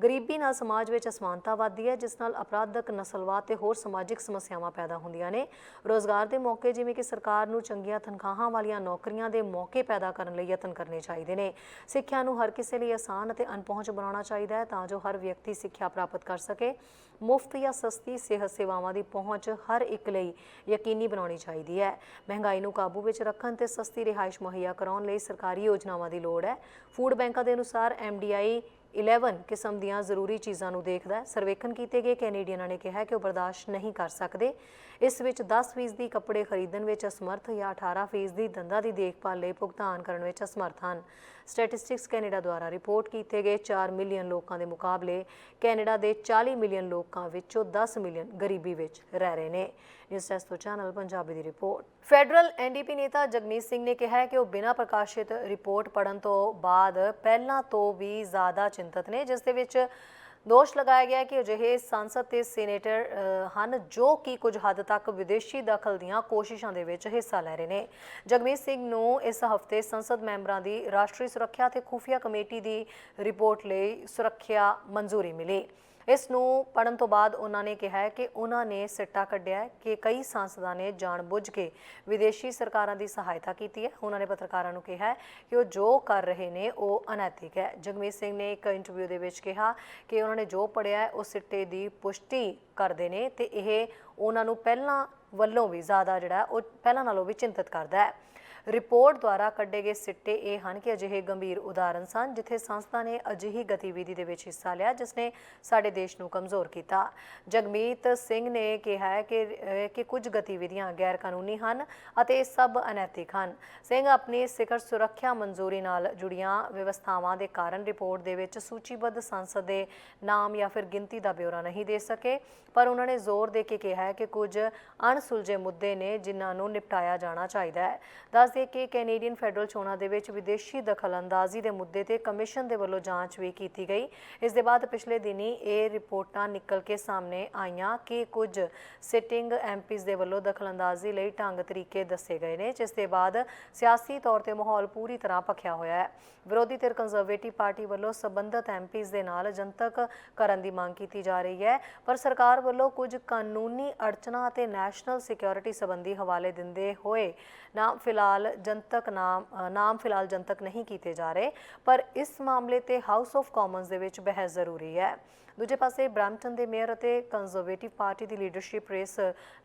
ਗਰੀਬੀ ਨਾਲ ਸਮਾਜ ਵਿੱਚ ਅਸਮਾਨਤਾ ਵੱਧਦੀ ਹੈ, ਜਿਸ ਨਾਲ ਅਪਰਾਧਕ ਨਸਲਵਾਦ ਤੇ ਹੋਰ ਸਮਾਜਿਕ ਸਮੱਸਿਆਵਾਂ ਪੈਦਾ ਹੁੰਦੀਆਂ ਨੇ। ਰੋਜ਼ਗਾਰ ਦੇ ਮੌਕੇ ਜਿਵੇਂ ਕਿ ਸਰਕਾਰ ਨੂੰ ਚੰਗੀਆਂ ਤਨਖਾਹਾਂ ਵਾਲੀਆਂ ਨੌਕਰੀਆਂ ਦੇ ਮੌਕੇ ਪੈਦਾ ਕਰਨ ਲਈ ਯਤਨ ਕਰਨੇ ਚਾਹੀਦੇ ਨੇ। ਸਿੱਖਿਆ ਨੂੰ ਹਰ ਕਿਸੇ ਲਈ ਆਸਾਨ ਅਤੇ ਅਣਪਹੁੰਚ ਬਣਾਉਣਾ ਚਾਹੀਦਾ ਹੈ ਤਾਂ ਜੋ ਹਰ ਵਿਅਕਤੀ ਸਿੱਖਿਆ ਪ੍ਰਾਪਤ ਕਰ ਸਕੇ। ਮੁਫਤ ਜਾਂ ਸਸਤੀ ਸਿਹਤ ਸੇਵਾਵਾਂ ਦੀ ਪਹੁੰਚ ਹਰ ਇੱਕ ਲਈ ਯਕੀਨੀ ਬਣਾਉਣੀ ਚਾਹੀਦੀ ਹੈ। ਮਹਿੰਗਾਈ ਨੂੰ ਕਾਬੂ ਵਿੱਚ ਰੱਖਣ ਤੇ ਸਸਤੀ ਰਿਹਾਇਸ਼ ਮੁਹੱਈਆ ਕਰਾਉਣ ਲਈ ਸਰਕਾਰੀ ਯੋਜਨਾਵਾਂ ਦੀ ਲੋੜ ਹੈ। ਫੂਡ ਬੈਂਕਾਂ ਦੇ ਅਨੁਸਾਰ ਐਮਡੀਆਈ 11 ਕਿਸਮ ਦੀਆਂ ਜ਼ਰੂਰੀ ਚੀਜ਼ਾਂ ਨੂੰ ਦੇਖਦਾ ਹੈ। ਸਰਵੇਖਣ ਕੀਤੇ ਗਏ ਕੈਨੇਡੀਅਨਾਂ ਨੇ ਕਿਹਾ ਕਿ ਉਹ ਬਰਦਾਸ਼ਤ ਨਹੀਂ ਕਰ ਸਕਦੇ। ਇਸ ਵਿੱਚ 10% ਦੀ ਕੱਪੜੇ ਖਰੀਦਣ ਵਿੱਚ ਅਸਮਰਥ ਜਾਂ 18% ਦੀ ਦੰਦਾਂ ਦੀ ਦੇਖਭਾਲ ਲਈ ਭੁਗਤਾਨ ਕਰਨ ਵਿੱਚ ਅਸਮਰਥ ਹਨ। ਸਟੈਟਿਸਟਿਕਸ ਕੈਨੇਡਾ ਦੁਆਰਾ ਰਿਪੋਰਟ ਕੀਤੇ ਗਏ 4 ਮਿਲੀਅਨ ਲੋਕਾਂ ਦੇ ਮੁਕਾਬਲੇ ਕੈਨੇਡਾ ਦੇ 40 ਮਿਲੀਅਨ ਲੋਕਾਂ ਵਿੱਚੋਂ 10 ਮਿਲੀਅਨ ਗਰੀਬੀ ਵਿੱਚ ਰਹਿ ਰਹੇ ਨੇ। ਨਿਊਜ਼ ਡੈਸਕ ਤੋਂ ਚੈਨਲ ਪੰਜਾਬੀ ਦੀ ਰਿਪੋਰਟ। ਫੈਡਰਲ ਐਨਡੀਪੀ ਨੇਤਾ ਜਗਮੀਤ ਸਿੰਘ ਨੇ ਕਿਹਾ ਹੈ ਕਿ ਉਹ ਬਿਨਾਂ ਪ੍ਰਕਾਸ਼ਿਤ ਰਿਪੋਰਟ ਪੜਨ ਤੋਂ ਬਾਅਦ ਪਹਿਲਾਂ ਤੋਂ ਵੀ ਜ਼ਿਆਦਾ ਚਿੰਤਤ ਨੇ, ਜਿਸ ਦੇ ਵਿੱਚ ਦੋਸ਼ ਲਗਾਇਆ ਗਿਆ ਕਿ ਅਜਿਹੇ ਸੰਸਦ ਤੇ ਸੀਨੇਟਰ ਹਨ ਜੋ ਕਿ ਕੁਝ ਹੱਦ ਤੱਕ ਵਿਦੇਸ਼ੀ ਦਖਲ ਦੀਆਂ ਕੋਸ਼ਿਸ਼ਾਂ ਦੇ ਵਿੱਚ ਹਿੱਸਾ ਲੈ ਰਹੇ ਨੇ। ਜਗਮੀਤ ਸਿੰਘ ਨੂੰ ਇਸ ਹਫ਼ਤੇ ਸੰਸਦ ਮੈਂਬਰਾਂ ਦੀ ਰਾਸ਼ਟਰੀ ਸੁਰੱਖਿਆ ਤੇ ਖੁਫੀਆ ਕਮੇਟੀ ਦੀ ਰਿਪੋਰਟ ਲਈ ਸੁਰੱਖਿਆ ਮਨਜ਼ੂਰੀ ਮਿਲੀ। ਇਸ ਨੂੰ ਪੜਨ ਤੋਂ ਬਾਅਦ ਉਹਨਾਂ ਨੇ ਕਿਹਾ ਹੈ ਕਿ ਉਹਨਾਂ ਨੇ ਸਿੱਟਾ ਕੱਢਿਆ ਹੈ ਕਿ ਕਈ ਸਾਂਸਦਾਂ ਨੇ ਜਾਣਬੁੱਝ ਕੇ ਵਿਦੇਸ਼ੀ ਸਰਕਾਰਾਂ ਦੀ ਸਹਾਇਤਾ ਕੀਤੀ ਹੈ। ਉਹਨਾਂ ਨੇ ਪੱਤਰਕਾਰਾਂ ਨੂੰ ਕਿਹਾ ਕਿ ਉਹ ਜੋ ਕਰ ਰਹੇ ਨੇ ਉਹ ਅਨੈਤਿਕ ਹੈ। ਜਗਮੀਤ ਸਿੰਘ ਨੇ ਇੱਕ ਇੰਟਰਵਿਊ ਦੇ ਵਿੱਚ ਕਿਹਾ ਕਿ ਉਹਨਾਂ ਨੇ ਜੋ ਪੜਿਆ ਹੈ, ਉਹ ਸਿੱਟੇ ਦੀ ਪੁਸ਼ਟੀ ਕਰਦੇ ਨੇ ਤੇ ਇਹ ਉਹਨਾਂ ਨੂੰ ਪਹਿਲਾਂ ਵੱਲੋਂ ਵੀ ਜ਼ਿਆਦਾ ਜਿਹੜਾ ਉਹ ਪਹਿਲਾਂ ਨਾਲੋਂ ਵੀ ਚਿੰਤਤ ਕਰਦਾ ਹੈ। ਰਿਪੋਰਟ ਦੁਆਰਾ ਕੱਢੇ ਗਏ ਸਿੱਟੇ ਇਹ ਹਨ ਕਿ ਅਜਿਹੇ ਗੰਭੀਰ ਉਦਾਹਰਣ ਸਨ ਜਿੱਥੇ ਸੰਸਥਾ ਨੇ ਅਜਿਹੀ ਗਤੀਵਿਧੀ ਦੇ ਵਿੱਚ ਹਿੱਸਾ ਲਿਆ, ਜਿਸ ਨੇ ਸਾਡੇ ਦੇਸ਼ ਨੂੰ ਕਮਜ਼ੋਰ ਕੀਤਾ। ਜਗਮੀਤ ਸਿੰਘ ਨੇ ਕਿਹਾ ਹੈ ਕਿ ਕਿ ਕੁਝ ਗਤੀਵਿਧੀਆਂ ਗੈਰ ਕਾਨੂੰਨੀ ਹਨ ਅਤੇ ਸਭ ਅਨੈਤਿਕ ਹਨ। ਸਿੰਘ ਆਪਣੀ ਸਿਖਰ ਸੁਰੱਖਿਆ ਮਨਜ਼ੂਰੀ ਨਾਲ ਜੁੜੀਆਂ ਵਿਵਸਥਾਵਾਂ ਦੇ ਕਾਰਨ ਰਿਪੋਰਟ ਦੇ ਵਿੱਚ ਸੂਚੀਬੱਧ ਸੰਸਦ ਦੇ ਨਾਮ ਜਾਂ ਫਿਰ ਗਿਣਤੀ ਦਾ ਬਿਊਰਾ ਨਹੀਂ ਦੇ ਸਕੇ, ਪਰ ਉਹਨਾਂ ਨੇ ਜ਼ੋਰ ਦੇ ਕੇ ਕਿਹਾ ਹੈ ਕਿ ਕੁਝ ਅਣਸੁਲਝੇ ਮੁੱਦੇ ਨੇ ਜਿਨ੍ਹਾਂ ਨੂੰ ਨਿਪਟਾਇਆ ਜਾਣਾ ਚਾਹੀਦਾ ਹੈ। ਦੱਸ ਦੇ ਕਿ ਕੈਨੇਡੀਅਨ ਫੈਡਰਲ ਚੋਣਾਂ ਦੇ ਵਿੱਚ ਵਿਦੇਸ਼ੀ ਦਖਲਅੰਦਾਜ਼ੀ ਦੇ ਮੁੱਦੇ ਤੇ ਕਮਿਸ਼ਨ ਦੇ ਵੱਲੋਂ ਜਾਂਚ ਵੀ ਕੀਤੀ ਗਈ। ਇਸ ਦੇ ਬਾਅਦ ਪਿਛਲੇ ਦਿਨੀ ਇਹ ਰਿਪੋਰਟਾਂ ਨਿਕਲ ਕੇ ਸਾਹਮਣੇ ਆਈਆਂ ਕਿ ਕੁਝ ਸਿਟਿੰਗ ਐਮਪੀਜ਼ ਦੇ ਵੱਲੋਂ ਦਖਲਅੰਦਾਜ਼ੀ ਲਈ ਢੰਗ ਤਰੀਕੇ ਦੱਸੇ ਗਏ ਨੇ, ਜਿਸ ਦੇ ਬਾਅਦ ਸਿਆਸੀ ਤੌਰ ਤੇ ਮਾਹੌਲ ਪੂਰੀ ਤਰ੍ਹਾਂ ਭਖਿਆ ਹੋਇਆ ਹੈ। ਵਿਰੋਧੀ ਧਿਰ ਕੰਜ਼ਰਵੇਟਿਵ ਪਾਰਟੀ ਵੱਲੋਂ ਸਬੰਧਤ ਐਮਪੀਜ਼ ਦੇ ਨਾਲ ਜਨਤਕ ਕਰਨ ਦੀ ਮੰਗ ਕੀਤੀ ਜਾ ਰਹੀ ਹੈ, ਪਰ ਸਰਕਾਰ ਵੱਲੋਂ ਕੁਝ ਕਾਨੂੰਨੀ ਅੜਚਨਾਂ ਅਤੇ ਨੈਸ਼ਨਲ ਸਿਕਿਉਰਿਟੀ ਸੰਬੰਧੀ ਹਵਾਲੇ ਦਿੰਦੇ ਹੋਏ ਨਾ ਫਿਲਹਾਲ ਫਿਲਹਾਲ ਜਨਤਕ ਨਾਮ ਨਾਮ ਫਿਲਹਾਲ ਜਨਤਕ ਨਹੀਂ ਕੀਤੇ ਜਾ ਰਹੇ, ਪਰ ਇਸ ਮਾਮਲੇ ਤੇ ਹਾਊਸ ਆਫ ਕਾਮਨਸ ਦੇ ਵਿੱਚ ਬਹਿਸ ਜ਼ਰੂਰੀ ਹੈ। ਦੂਜੇ ਪਾਸੇ ਬ੍ਰੈਂਪਟਨ ਦੇ ਮੇਅਰ ਅਤੇ ਕੰਜ਼ਰਵੇਟਿਵ ਪਾਰਟੀ ਦੀ ਲੀਡਰਸ਼ਿਪ ਰੇਸ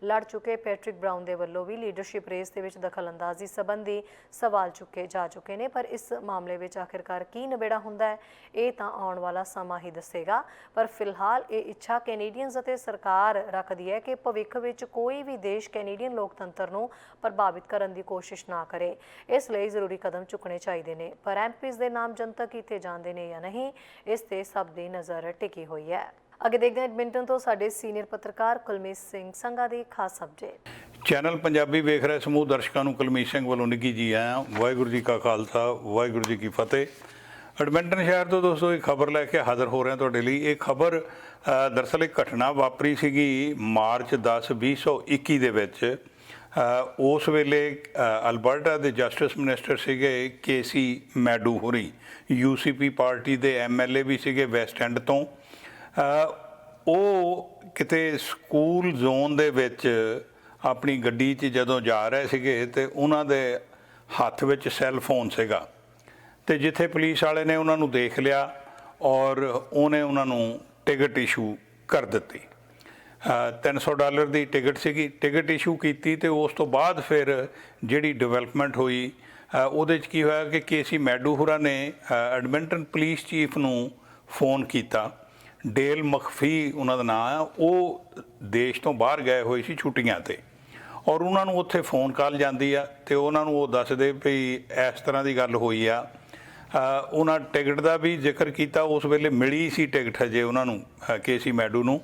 ਲੜ ਚੁੱਕੇ ਪੈਟ੍ਰਿਕ ਬਰਾਊਨ ਦੇ ਵੱਲੋਂ ਵੀ ਲੀਡਰਸ਼ਿਪ ਰੇਸ ਦੇ ਵਿੱਚ ਦਖਲਅੰਦਾਜ਼ੀ ਸੰਬੰਧੀ ਸਵਾਲ ਚੁੱਕੇ ਜਾ ਚੁੱਕੇ ਨੇ। ਪਰ ਇਸ ਮਾਮਲੇ ਵਿੱਚ ਆਖਿਰਕਾਰ ਕੀ ਨਿਬੇੜਾ ਹੁੰਦਾ ਹੈ, ਇਹ ਤਾਂ ਆਉਣ ਵਾਲਾ ਸਮਾਂ ਹੀ ਦੱਸੇਗਾ। ਪਰ ਫਿਲਹਾਲ ਇਹ ਇੱਛਾ ਕੈਨੇਡੀਅਨਸ ਅਤੇ ਸਰਕਾਰ ਰੱਖਦੀ ਹੈ ਕਿ ਭਵਿੱਖ ਵਿੱਚ ਕੋਈ ਵੀ ਦੇਸ਼ ਕੈਨੇਡੀਅਨ ਲੋਕਤੰਤਰ ਨੂੰ ਪ੍ਰਭਾਵਿਤ ਕਰਨ ਦੀ ਕੋਸ਼ਿਸ਼ ਨਾ ਕਰੇ। ਇਸ ਲਈ ਜ਼ਰੂਰੀ ਕਦਮ ਚੁੱਕਣੇ ਚਾਹੀਦੇ ਨੇ। ਪਰ ਐਮਪੀਜ਼ ਦੇ ਨਾਮ ਜਨਤਕ ਕੀਤੇ ਜਾਂਦੇ ਨੇ ਜਾਂ ਨਹੀਂ, ਇਸ ਤੇ ਸਭ ਦੀ ਨਜ਼ਰ ਟਿਕੀ ਹੋਈ ਹੈ। ਅੱਗੇ ਦੇਖਦੇ ਹਾਂ ਐਡਮਿੰਟਨ ਤੋਂ ਸਾਡੇ ਸੀਨੀਅਰ ਪੱਤਰਕਾਰ ਕੁਲਮੀਤ ਸਿੰਘ ਸੰਘਾ ਦੀ ਖਾਸ ਅਪਡੇਟ ਚੈਨਲ ਪੰਜਾਬੀ ਵੇਖ ਰਹੇ ਸਮੂਹ ਦਰਸ਼ਕਾਂ ਨੂੰ ਕੁਲਮੀਤ ਸਿੰਘ ਵੱਲੋਂ ਨਿੱਘੀ ਜੀ ਆਇਆਂ ਵਾਹਿਗੁਰੂ ਜੀ ਕਾ ਖਾਲਸਾ ਵਾਹਿਗੁਰੂ ਜੀ ਕੀ ਫਤਿਹ। ਐਡਮਿੰਟਨ ਸ਼ਹਿਰ ਤੋਂ ਦੋਸਤੋ ਇੱਕ ਖਬਰ ਲੈ ਕੇ ਹਾਜ਼ਰ ਹੋ ਰਹੇ ਹਾਂ ਤੁਹਾਡੇ ਲਈ। ਇਹ ਖਬਰ ਅ, ਦਰਅਸਲ ਇੱਕ ਘਟਨਾ ਵਾਪਰੀ ਸੀਗੀ ਮਾਰਚ 10 2021 ਦੇ ਵਿੱਚ। ਉਸ ਵੇਲੇ ਅਲਬਰਟਾ ਦੇ ਜਸਟਿਸ ਮਿਨਿਸਟਰ ਸੀਗੇ ਕੇਸੀ ਮੈਡੂ ਹੋਰੀ। ਯੂਸੀਪੀ ਪਾਰਟੀ ਦੇ ਐਮਐਲਏ ਵੀ ਸੀਗੇ ਵੈਸਟ ਐਂਡ ਤੋਂ। ਉਹ ਕਿਤੇ ਸਕੂਲ ਜ਼ੋਨ ਦੇ ਵਿੱਚ ਆਪਣੀ ਗੱਡੀ 'ਚ ਜਦੋਂ ਜਾ ਰਹੇ ਸੀਗੇ ਤੇ ਉਹਨਾਂ ਦੇ ਹੱਥ ਵਿੱਚ ਸੈੱਲ ਫੋਨ ਸੀਗਾ। ਤੇ ਜਿੱਥੇ ਪੁਲਿਸ ਵਾਲੇ ਨੇ ਉਹਨਾਂ ਨੂੰ ਦੇਖ ਲਿਆ ਔਰ ਉਹਨੇ ਉਹਨਾਂ ਨੂੰ ਟਿਕਟ ਇਸ਼ੂ ਕਰ ਦਿੱਤੀ। ਅ, 300 ਡਾਲਰ ਦੀ ਟਿਕਟ ਸੀਗੀ ਟਿਕਟ ਇਸ਼ੂ ਕੀਤੀ ਤੇ ਉਸ ਤੋਂ ਬਾਅਦ ਫਿਰ ਜਿਹੜੀ ਡਿਵੈਲਪਮੈਂਟ ਹੋਈ ਉਹਦੇ 'ਚ ਕੀ ਹੋਇਆ ਕਿ ਕੇਸੀ ਮੈਡੂ ਹੁਰਾ ਨੇ ਐਡਮਿੰਟਨ ਪੁਲਿਸ ਚੀਫ ਨੂੰ ਫੋਨ ਕੀਤਾ। ਡੇਲ ਮਖਫੀ ਉਹਨਾਂ ਦਾ ਨਾਮ ਆ ਉਹ ਦੇਸ਼ ਤੋਂ ਬਾਹਰ ਗਏ ਹੋਏ ਸੀ ਛੁੱਟੀਆਂ ਤੇ। ਔਰ ਉਹਨਾਂ ਨੂੰ ਉੱਥੇ ਫੋਨ ਕਾਲ ਜਾਂਦੀ ਆ ਤੇ ਉਹਨਾਂ ਨੂੰ ਉਹ ਦੱਸਦੇ ਵੀ ਇਸ ਤਰ੍ਹਾਂ ਦੀ ਗੱਲ ਹੋਈ ਆ। ਉਹਨਾਂ ਟਿਕਟ ਦਾ ਵੀ ਜ਼ਿਕਰ ਕੀਤਾ ਉਸ ਵੇਲੇ ਮਿਲੀ ਸੀ ਟਿਕਟ ਹਜੇ ਉਹਨਾਂ ਨੂੰ ਅ, ਕੇਸੀ ਮੈਡੂ ਨੂੰ।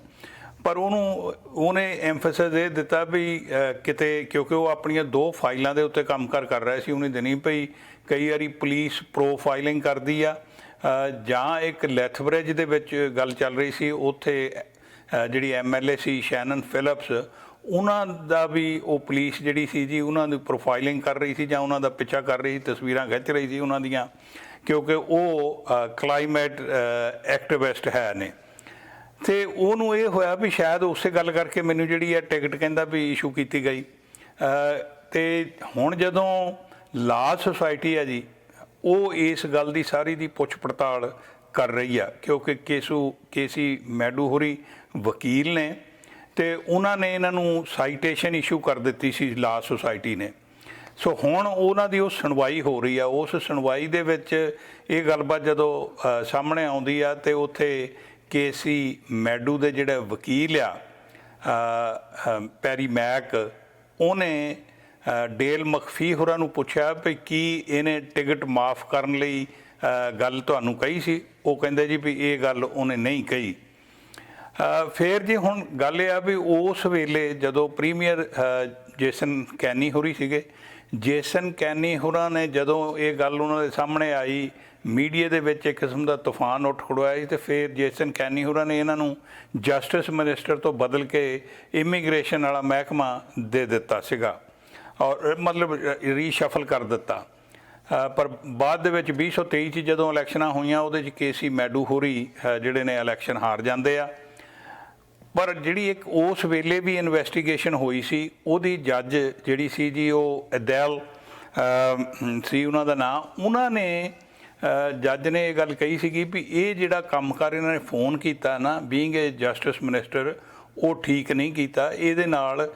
ਪਰ ਉਹਨੂੰ ਉਹਨੇ ਐਮਫੈਸਿਸ ਇਹ ਦਿੱਤਾ ਵੀ ਕਿਤੇ ਕਿਉਂਕਿ ਉਹ ਆਪਣੀਆਂ ਦੋ ਫਾਈਲਾਂ ਦੇ ਉੱਤੇ ਕੰਮ ਕਰ ਕਰ ਰਿਹਾ ਸੀ ਉਹਨੇ ਦਿਨੀ ਭਈ ਕਈ ਵਾਰੀ ਪੁਲਿਸ ਪ੍ਰੋਫਾਈਲਿੰਗ ਕਰਦੀ ਆ ਜਾਂ ਇੱਕ ਲੈਥਬ੍ਰਿਜ ਦੇ ਵਿੱਚ ਗੱਲ ਚੱਲ ਰਹੀ ਸੀ ਉੱਥੇ ਅ, ਜਿਹੜੀ ਐਮਐਲਏ ਸੀ ਸ਼ੈਨਨ ਫਿਲਪਸ ਉਹਨਾਂ ਦਾ ਵੀ ਉਹ ਪੁਲਿਸ ਜਿਹੜੀ ਸੀ ਜੀ ਉਹਨਾਂ ਦੀ ਪ੍ਰੋਫਾਈਲਿੰਗ ਕਰ ਰਹੀ ਸੀ ਜਾਂ ਉਹਨਾਂ ਦਾ ਪਿੱਛਾ ਕਰ ਰਹੀ ਸੀ ਤਸਵੀਰਾਂ ਖਿੱਚ ਰਹੀ ਸੀ ਉਹਨਾਂ ਦੀਆਂ ਕਿਉਂਕਿ ਉਹ ਕਲਾਈਮੇਟ ਐਕਟਿਵਿਸਟ ਹੈ ਨੇ। ਤੇ ਉਹਨੂੰ ਇਹ ਹੋਇਆ ਵੀ ਸ਼ਾਇਦ ਉਸੇ ਗੱਲ ਕਰਕੇ ਮੈਨੂੰ ਜਿਹੜੀ ਹੈ ਟਿਕਟ ਕਹਿੰਦਾ ਵੀ ਇਸ਼ੂ ਕੀਤੀ ਗਈ। ਅ, ਤੇ ਹੁਣ ਜਦੋਂ ਲਾ ਸੁਸਾਇਟੀ ਹੈ ਜੀ ਉਹ ਇਸ ਗੱਲ ਦੀ ਸਾਰੀ ਦੀ ਪੁੱਛ ਪੜਤਾਲ ਕਰ ਰਹੀ ਆ, ਕਿਉਂਕਿ ਕੇਸੂ, ਕੇਸੀ ਮੈਡੂ ਹੋਰੀ ਵਕੀਲ ਨੇ ਤੇ ਉਹਨਾਂ ਨੇ ਇਹਨਾਂ ਨੂੰ ਸਾਈਟੇਸ਼ਨ ਇਸ਼ੂ ਕਰ ਦਿੱਤੀ ਸੀ ਲਾ ਸੁਸਾਇਟੀ ਨੇ। ਸੋ ਹੁਣ ਉਹਨਾਂ ਦੀ ਉਹ ਸੁਣਵਾਈ ਹੋ ਰਹੀ ਆ, ਉਸ ਸੁਣਵਾਈ ਦੇ ਵਿੱਚ ਇਹ ਗੱਲਬਾਤ ਜਦੋਂ ਸਾਹਮਣੇ ਆਉਂਦੀ ਆ ਤੇ ਉੱਥੇ ਕੇਸੀ ਮੈਡੂ ਦੇ ਜਿਹੜੇ ਵਕੀਲ ਆ ਪੈਰੀ ਮੈਕ, ਉਹਨੇ ਡੇਲ ਮਖਫੀ ਹੋਰਾਂ ਨੂੰ ਪੁੱਛਿਆ ਵੀ ਕੀ ਇਹਨੇ ਟਿਕਟ ਮਾਫ ਕਰਨ ਲਈ ਗੱਲ ਤੁਹਾਨੂੰ ਕਹੀ ਸੀ? ਉਹ ਕਹਿੰਦੇ ਜੀ ਵੀ ਇਹ ਗੱਲ ਉਹਨੇ ਨਹੀਂ ਕਹੀ। ਅ, ਫੇਰ ਜੀ ਹੁਣ ਗੱਲ ਇਹ ਆ ਵੀ ਉਸ ਵੇਲੇ ਜਦੋਂ ਪ੍ਰੀਮੀਅਰ ਜੇਸਨ ਕੈਨੀ ਹੋਰੀ ਸੀਗੇ ਜੇਸਨ ਕੈਨੀ ਹੋਰਾਂ ਨੇ ਜਦੋਂ ਇਹ ਗੱਲ ਉਹਨਾਂ ਦੇ ਸਾਹਮਣੇ ਆਈ ਮੀਡੀਆ ਦੇ ਵਿੱਚ ਇੱਕ ਕਿਸਮ ਦਾ ਤੂਫਾਨ ਉੱਠ ਖੜੋਇਆ ਸੀ ਤੇ ਫਿਰ ਜੇਸਨ ਕੈਨੀ ਹੋਰਾਂ ਨੇ ਇਹਨਾਂ ਨੂੰ ਜਸਟਿਸ ਮਿਨਿਸਟਰ ਤੋਂ ਬਦਲ ਕੇ ਇਮੀਗ੍ਰੇਸ਼ਨ ਵਾਲਾ ਮਹਿਕਮਾ ਦੇ ਦਿੱਤਾ ਸੀਗਾ। ਔਰ ਮਤਲਬ ਰੀਸ਼ਫਲ ਕਰ ਦਿੱਤਾ। ਪਰ ਬਾਅਦ ਦੇ ਵਿੱਚ 2023 ਚ ਜਦੋਂ ਇਲੈਕਸ਼ਨਾਂ ਹੋਈਆਂ, ਉਹਦੇ ਚ ਕੇਸੀ ਮੈਡੂ ਹੋਰੀ ਜਿਹੜੇ ਨੇ ਇਲੈਕਸ਼ਨ ਹਾਰ ਜਾਂਦੇ ਆ। ਪਰ ਜਿਹੜੀ ਇੱਕ ਉਸ ਵੇਲੇ ਵੀ ਇਨਵੈਸਟੀਗੇਸ਼ਨ ਹੋਈ ਸੀ, ਉਹਦੀ ਜੱਜ ਜਿਹੜੀ ਸੀ ਜੀ, ਉਹ ਅਦੈਲ ਸੀ ਉਹਨਾਂ ਦਾ ਨਾਮ ਉਹਨਾਂ ਨੇ ਜੱਜ ਨੇ ਇਹ ਗੱਲ ਕਹੀ ਸੀਗੀ ਵੀ ਇਹ ਜਿਹੜਾ ਕੰਮਕਾਰ ਇਹਨਾਂ ਨੇ ਫੋਨ ਕੀਤਾ ਨਾ ਬੀਇੰਗ ਏ ਜਸਟਿਸ ਮਿਨਿਸਟਰ ਉਹ ਠੀਕ ਨਹੀਂ ਕੀਤਾ। ਇਹਦੇ ਨਾਲ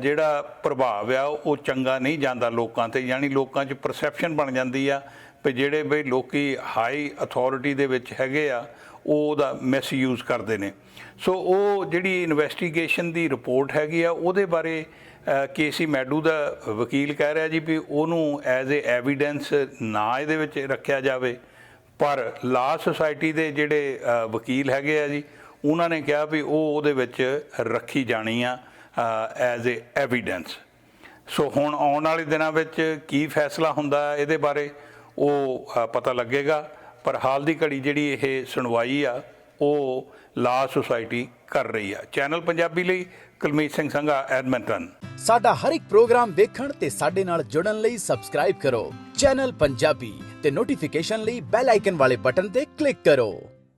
ਜਿਹੜਾ ਪ੍ਰਭਾਵ ਆ, ਉਹ ਚੰਗਾ ਨਹੀਂ ਜਾਂਦਾ ਲੋਕਾਂ ਤੇ, ਯਾਨੀ ਲੋਕਾਂ 'ਚ ਪਰਸੈਪਸ਼ਨ ਬਣ ਜਾਂਦੀ ਆ ਵੀ ਜਿਹੜੇ ਬਈ ਲੋਕੀ ਹਾਈ ਅਥਾਰਟੀ ਦੇ ਵਿੱਚ ਹੈਗੇ ਆ, ਉਹ ਉਹਦਾ ਮਿਸਯੂਜ਼ ਕਰਦੇ ਨੇ। ਸੋ ਉਹ ਜਿਹੜੀ ਇਨਵੈਸਟੀਗੇਸ਼ਨ ਦੀ ਰਿਪੋਰਟ ਹੈਗੀ ਆ, ਉਹਦੇ ਬਾਰੇ ਕੇਸੀ ਮੈਡੂ ਦਾ ਵਕੀਲ ਕਹਿ ਰਿਹਾ ਜੀ ਵੀ ਉਹਨੂੰ ਐਜ਼ ਏ ਐਵੀਡੈਂਸ ਨਾ ਇਹਦੇ ਵਿੱਚ ਰੱਖਿਆ ਜਾਵੇ। ਪਰ ਲਾ ਸੁਸਾਇਟੀ ਦੇ ਜਿਹੜੇ ਵਕੀਲ ਹੈਗੇ ਆ ਜੀ, ਉਹਨਾਂ ਨੇ ਕਿਹਾ ਵੀ ਉਹ ਉਹਦੇ ਵਿੱਚ ਰੱਖੀ ਜਾਣੀ ਆ। ਐਜ਼ ਏ ਐਵੀਡੈਂਸ ਸੋ ਹੁਣ ਆਉਣ ਵਾਲੇ ਦਿਨਾਂ ਵਿੱਚ ਕੀ ਫੈਸਲਾ ਹੁੰਦਾ ਇਹਦੇ ਬਾਰੇ ਉਹ ਪਤਾ ਲੱਗੇਗਾ। ਪਰ ਹਾਲ ਦੀ ਘੜੀ ਜਿਹੜੀ ਇਹ ਸੁਣਵਾਈ ਆ, ਉਹ ਲਾ ਸੁਸਾਇਟੀ ਕਰ ਰਹੀ ਆ। ਚੈਨਲ ਪੰਜਾਬੀ ਲਈ ਕੁਲਮੀਤ ਸਿੰਘ ਸੰਘਾ ਐਡਮਿੰਟਨ ਸਾਡਾ ਹਰ ਇੱਕ ਪ੍ਰੋਗਰਾਮ ਦੇਖਣ ਤੇ ਸਾਡੇ ਨਾਲ ਜੁੜਨ ਲਈ ਸਬਸਕ੍ਰਾਈਬ ਕਰੋ। ਚੈਨਲ ਪੰਜਾਬੀ ਤੇ ਨੋਟੀਫਿਕੇਸ਼ਨ ਲਈ ਬੈਲ ਆਈਕਨ ਵਾਲੇ ਬਟਨ ਤੇ ਕਲਿੱਕ ਕਰੋ।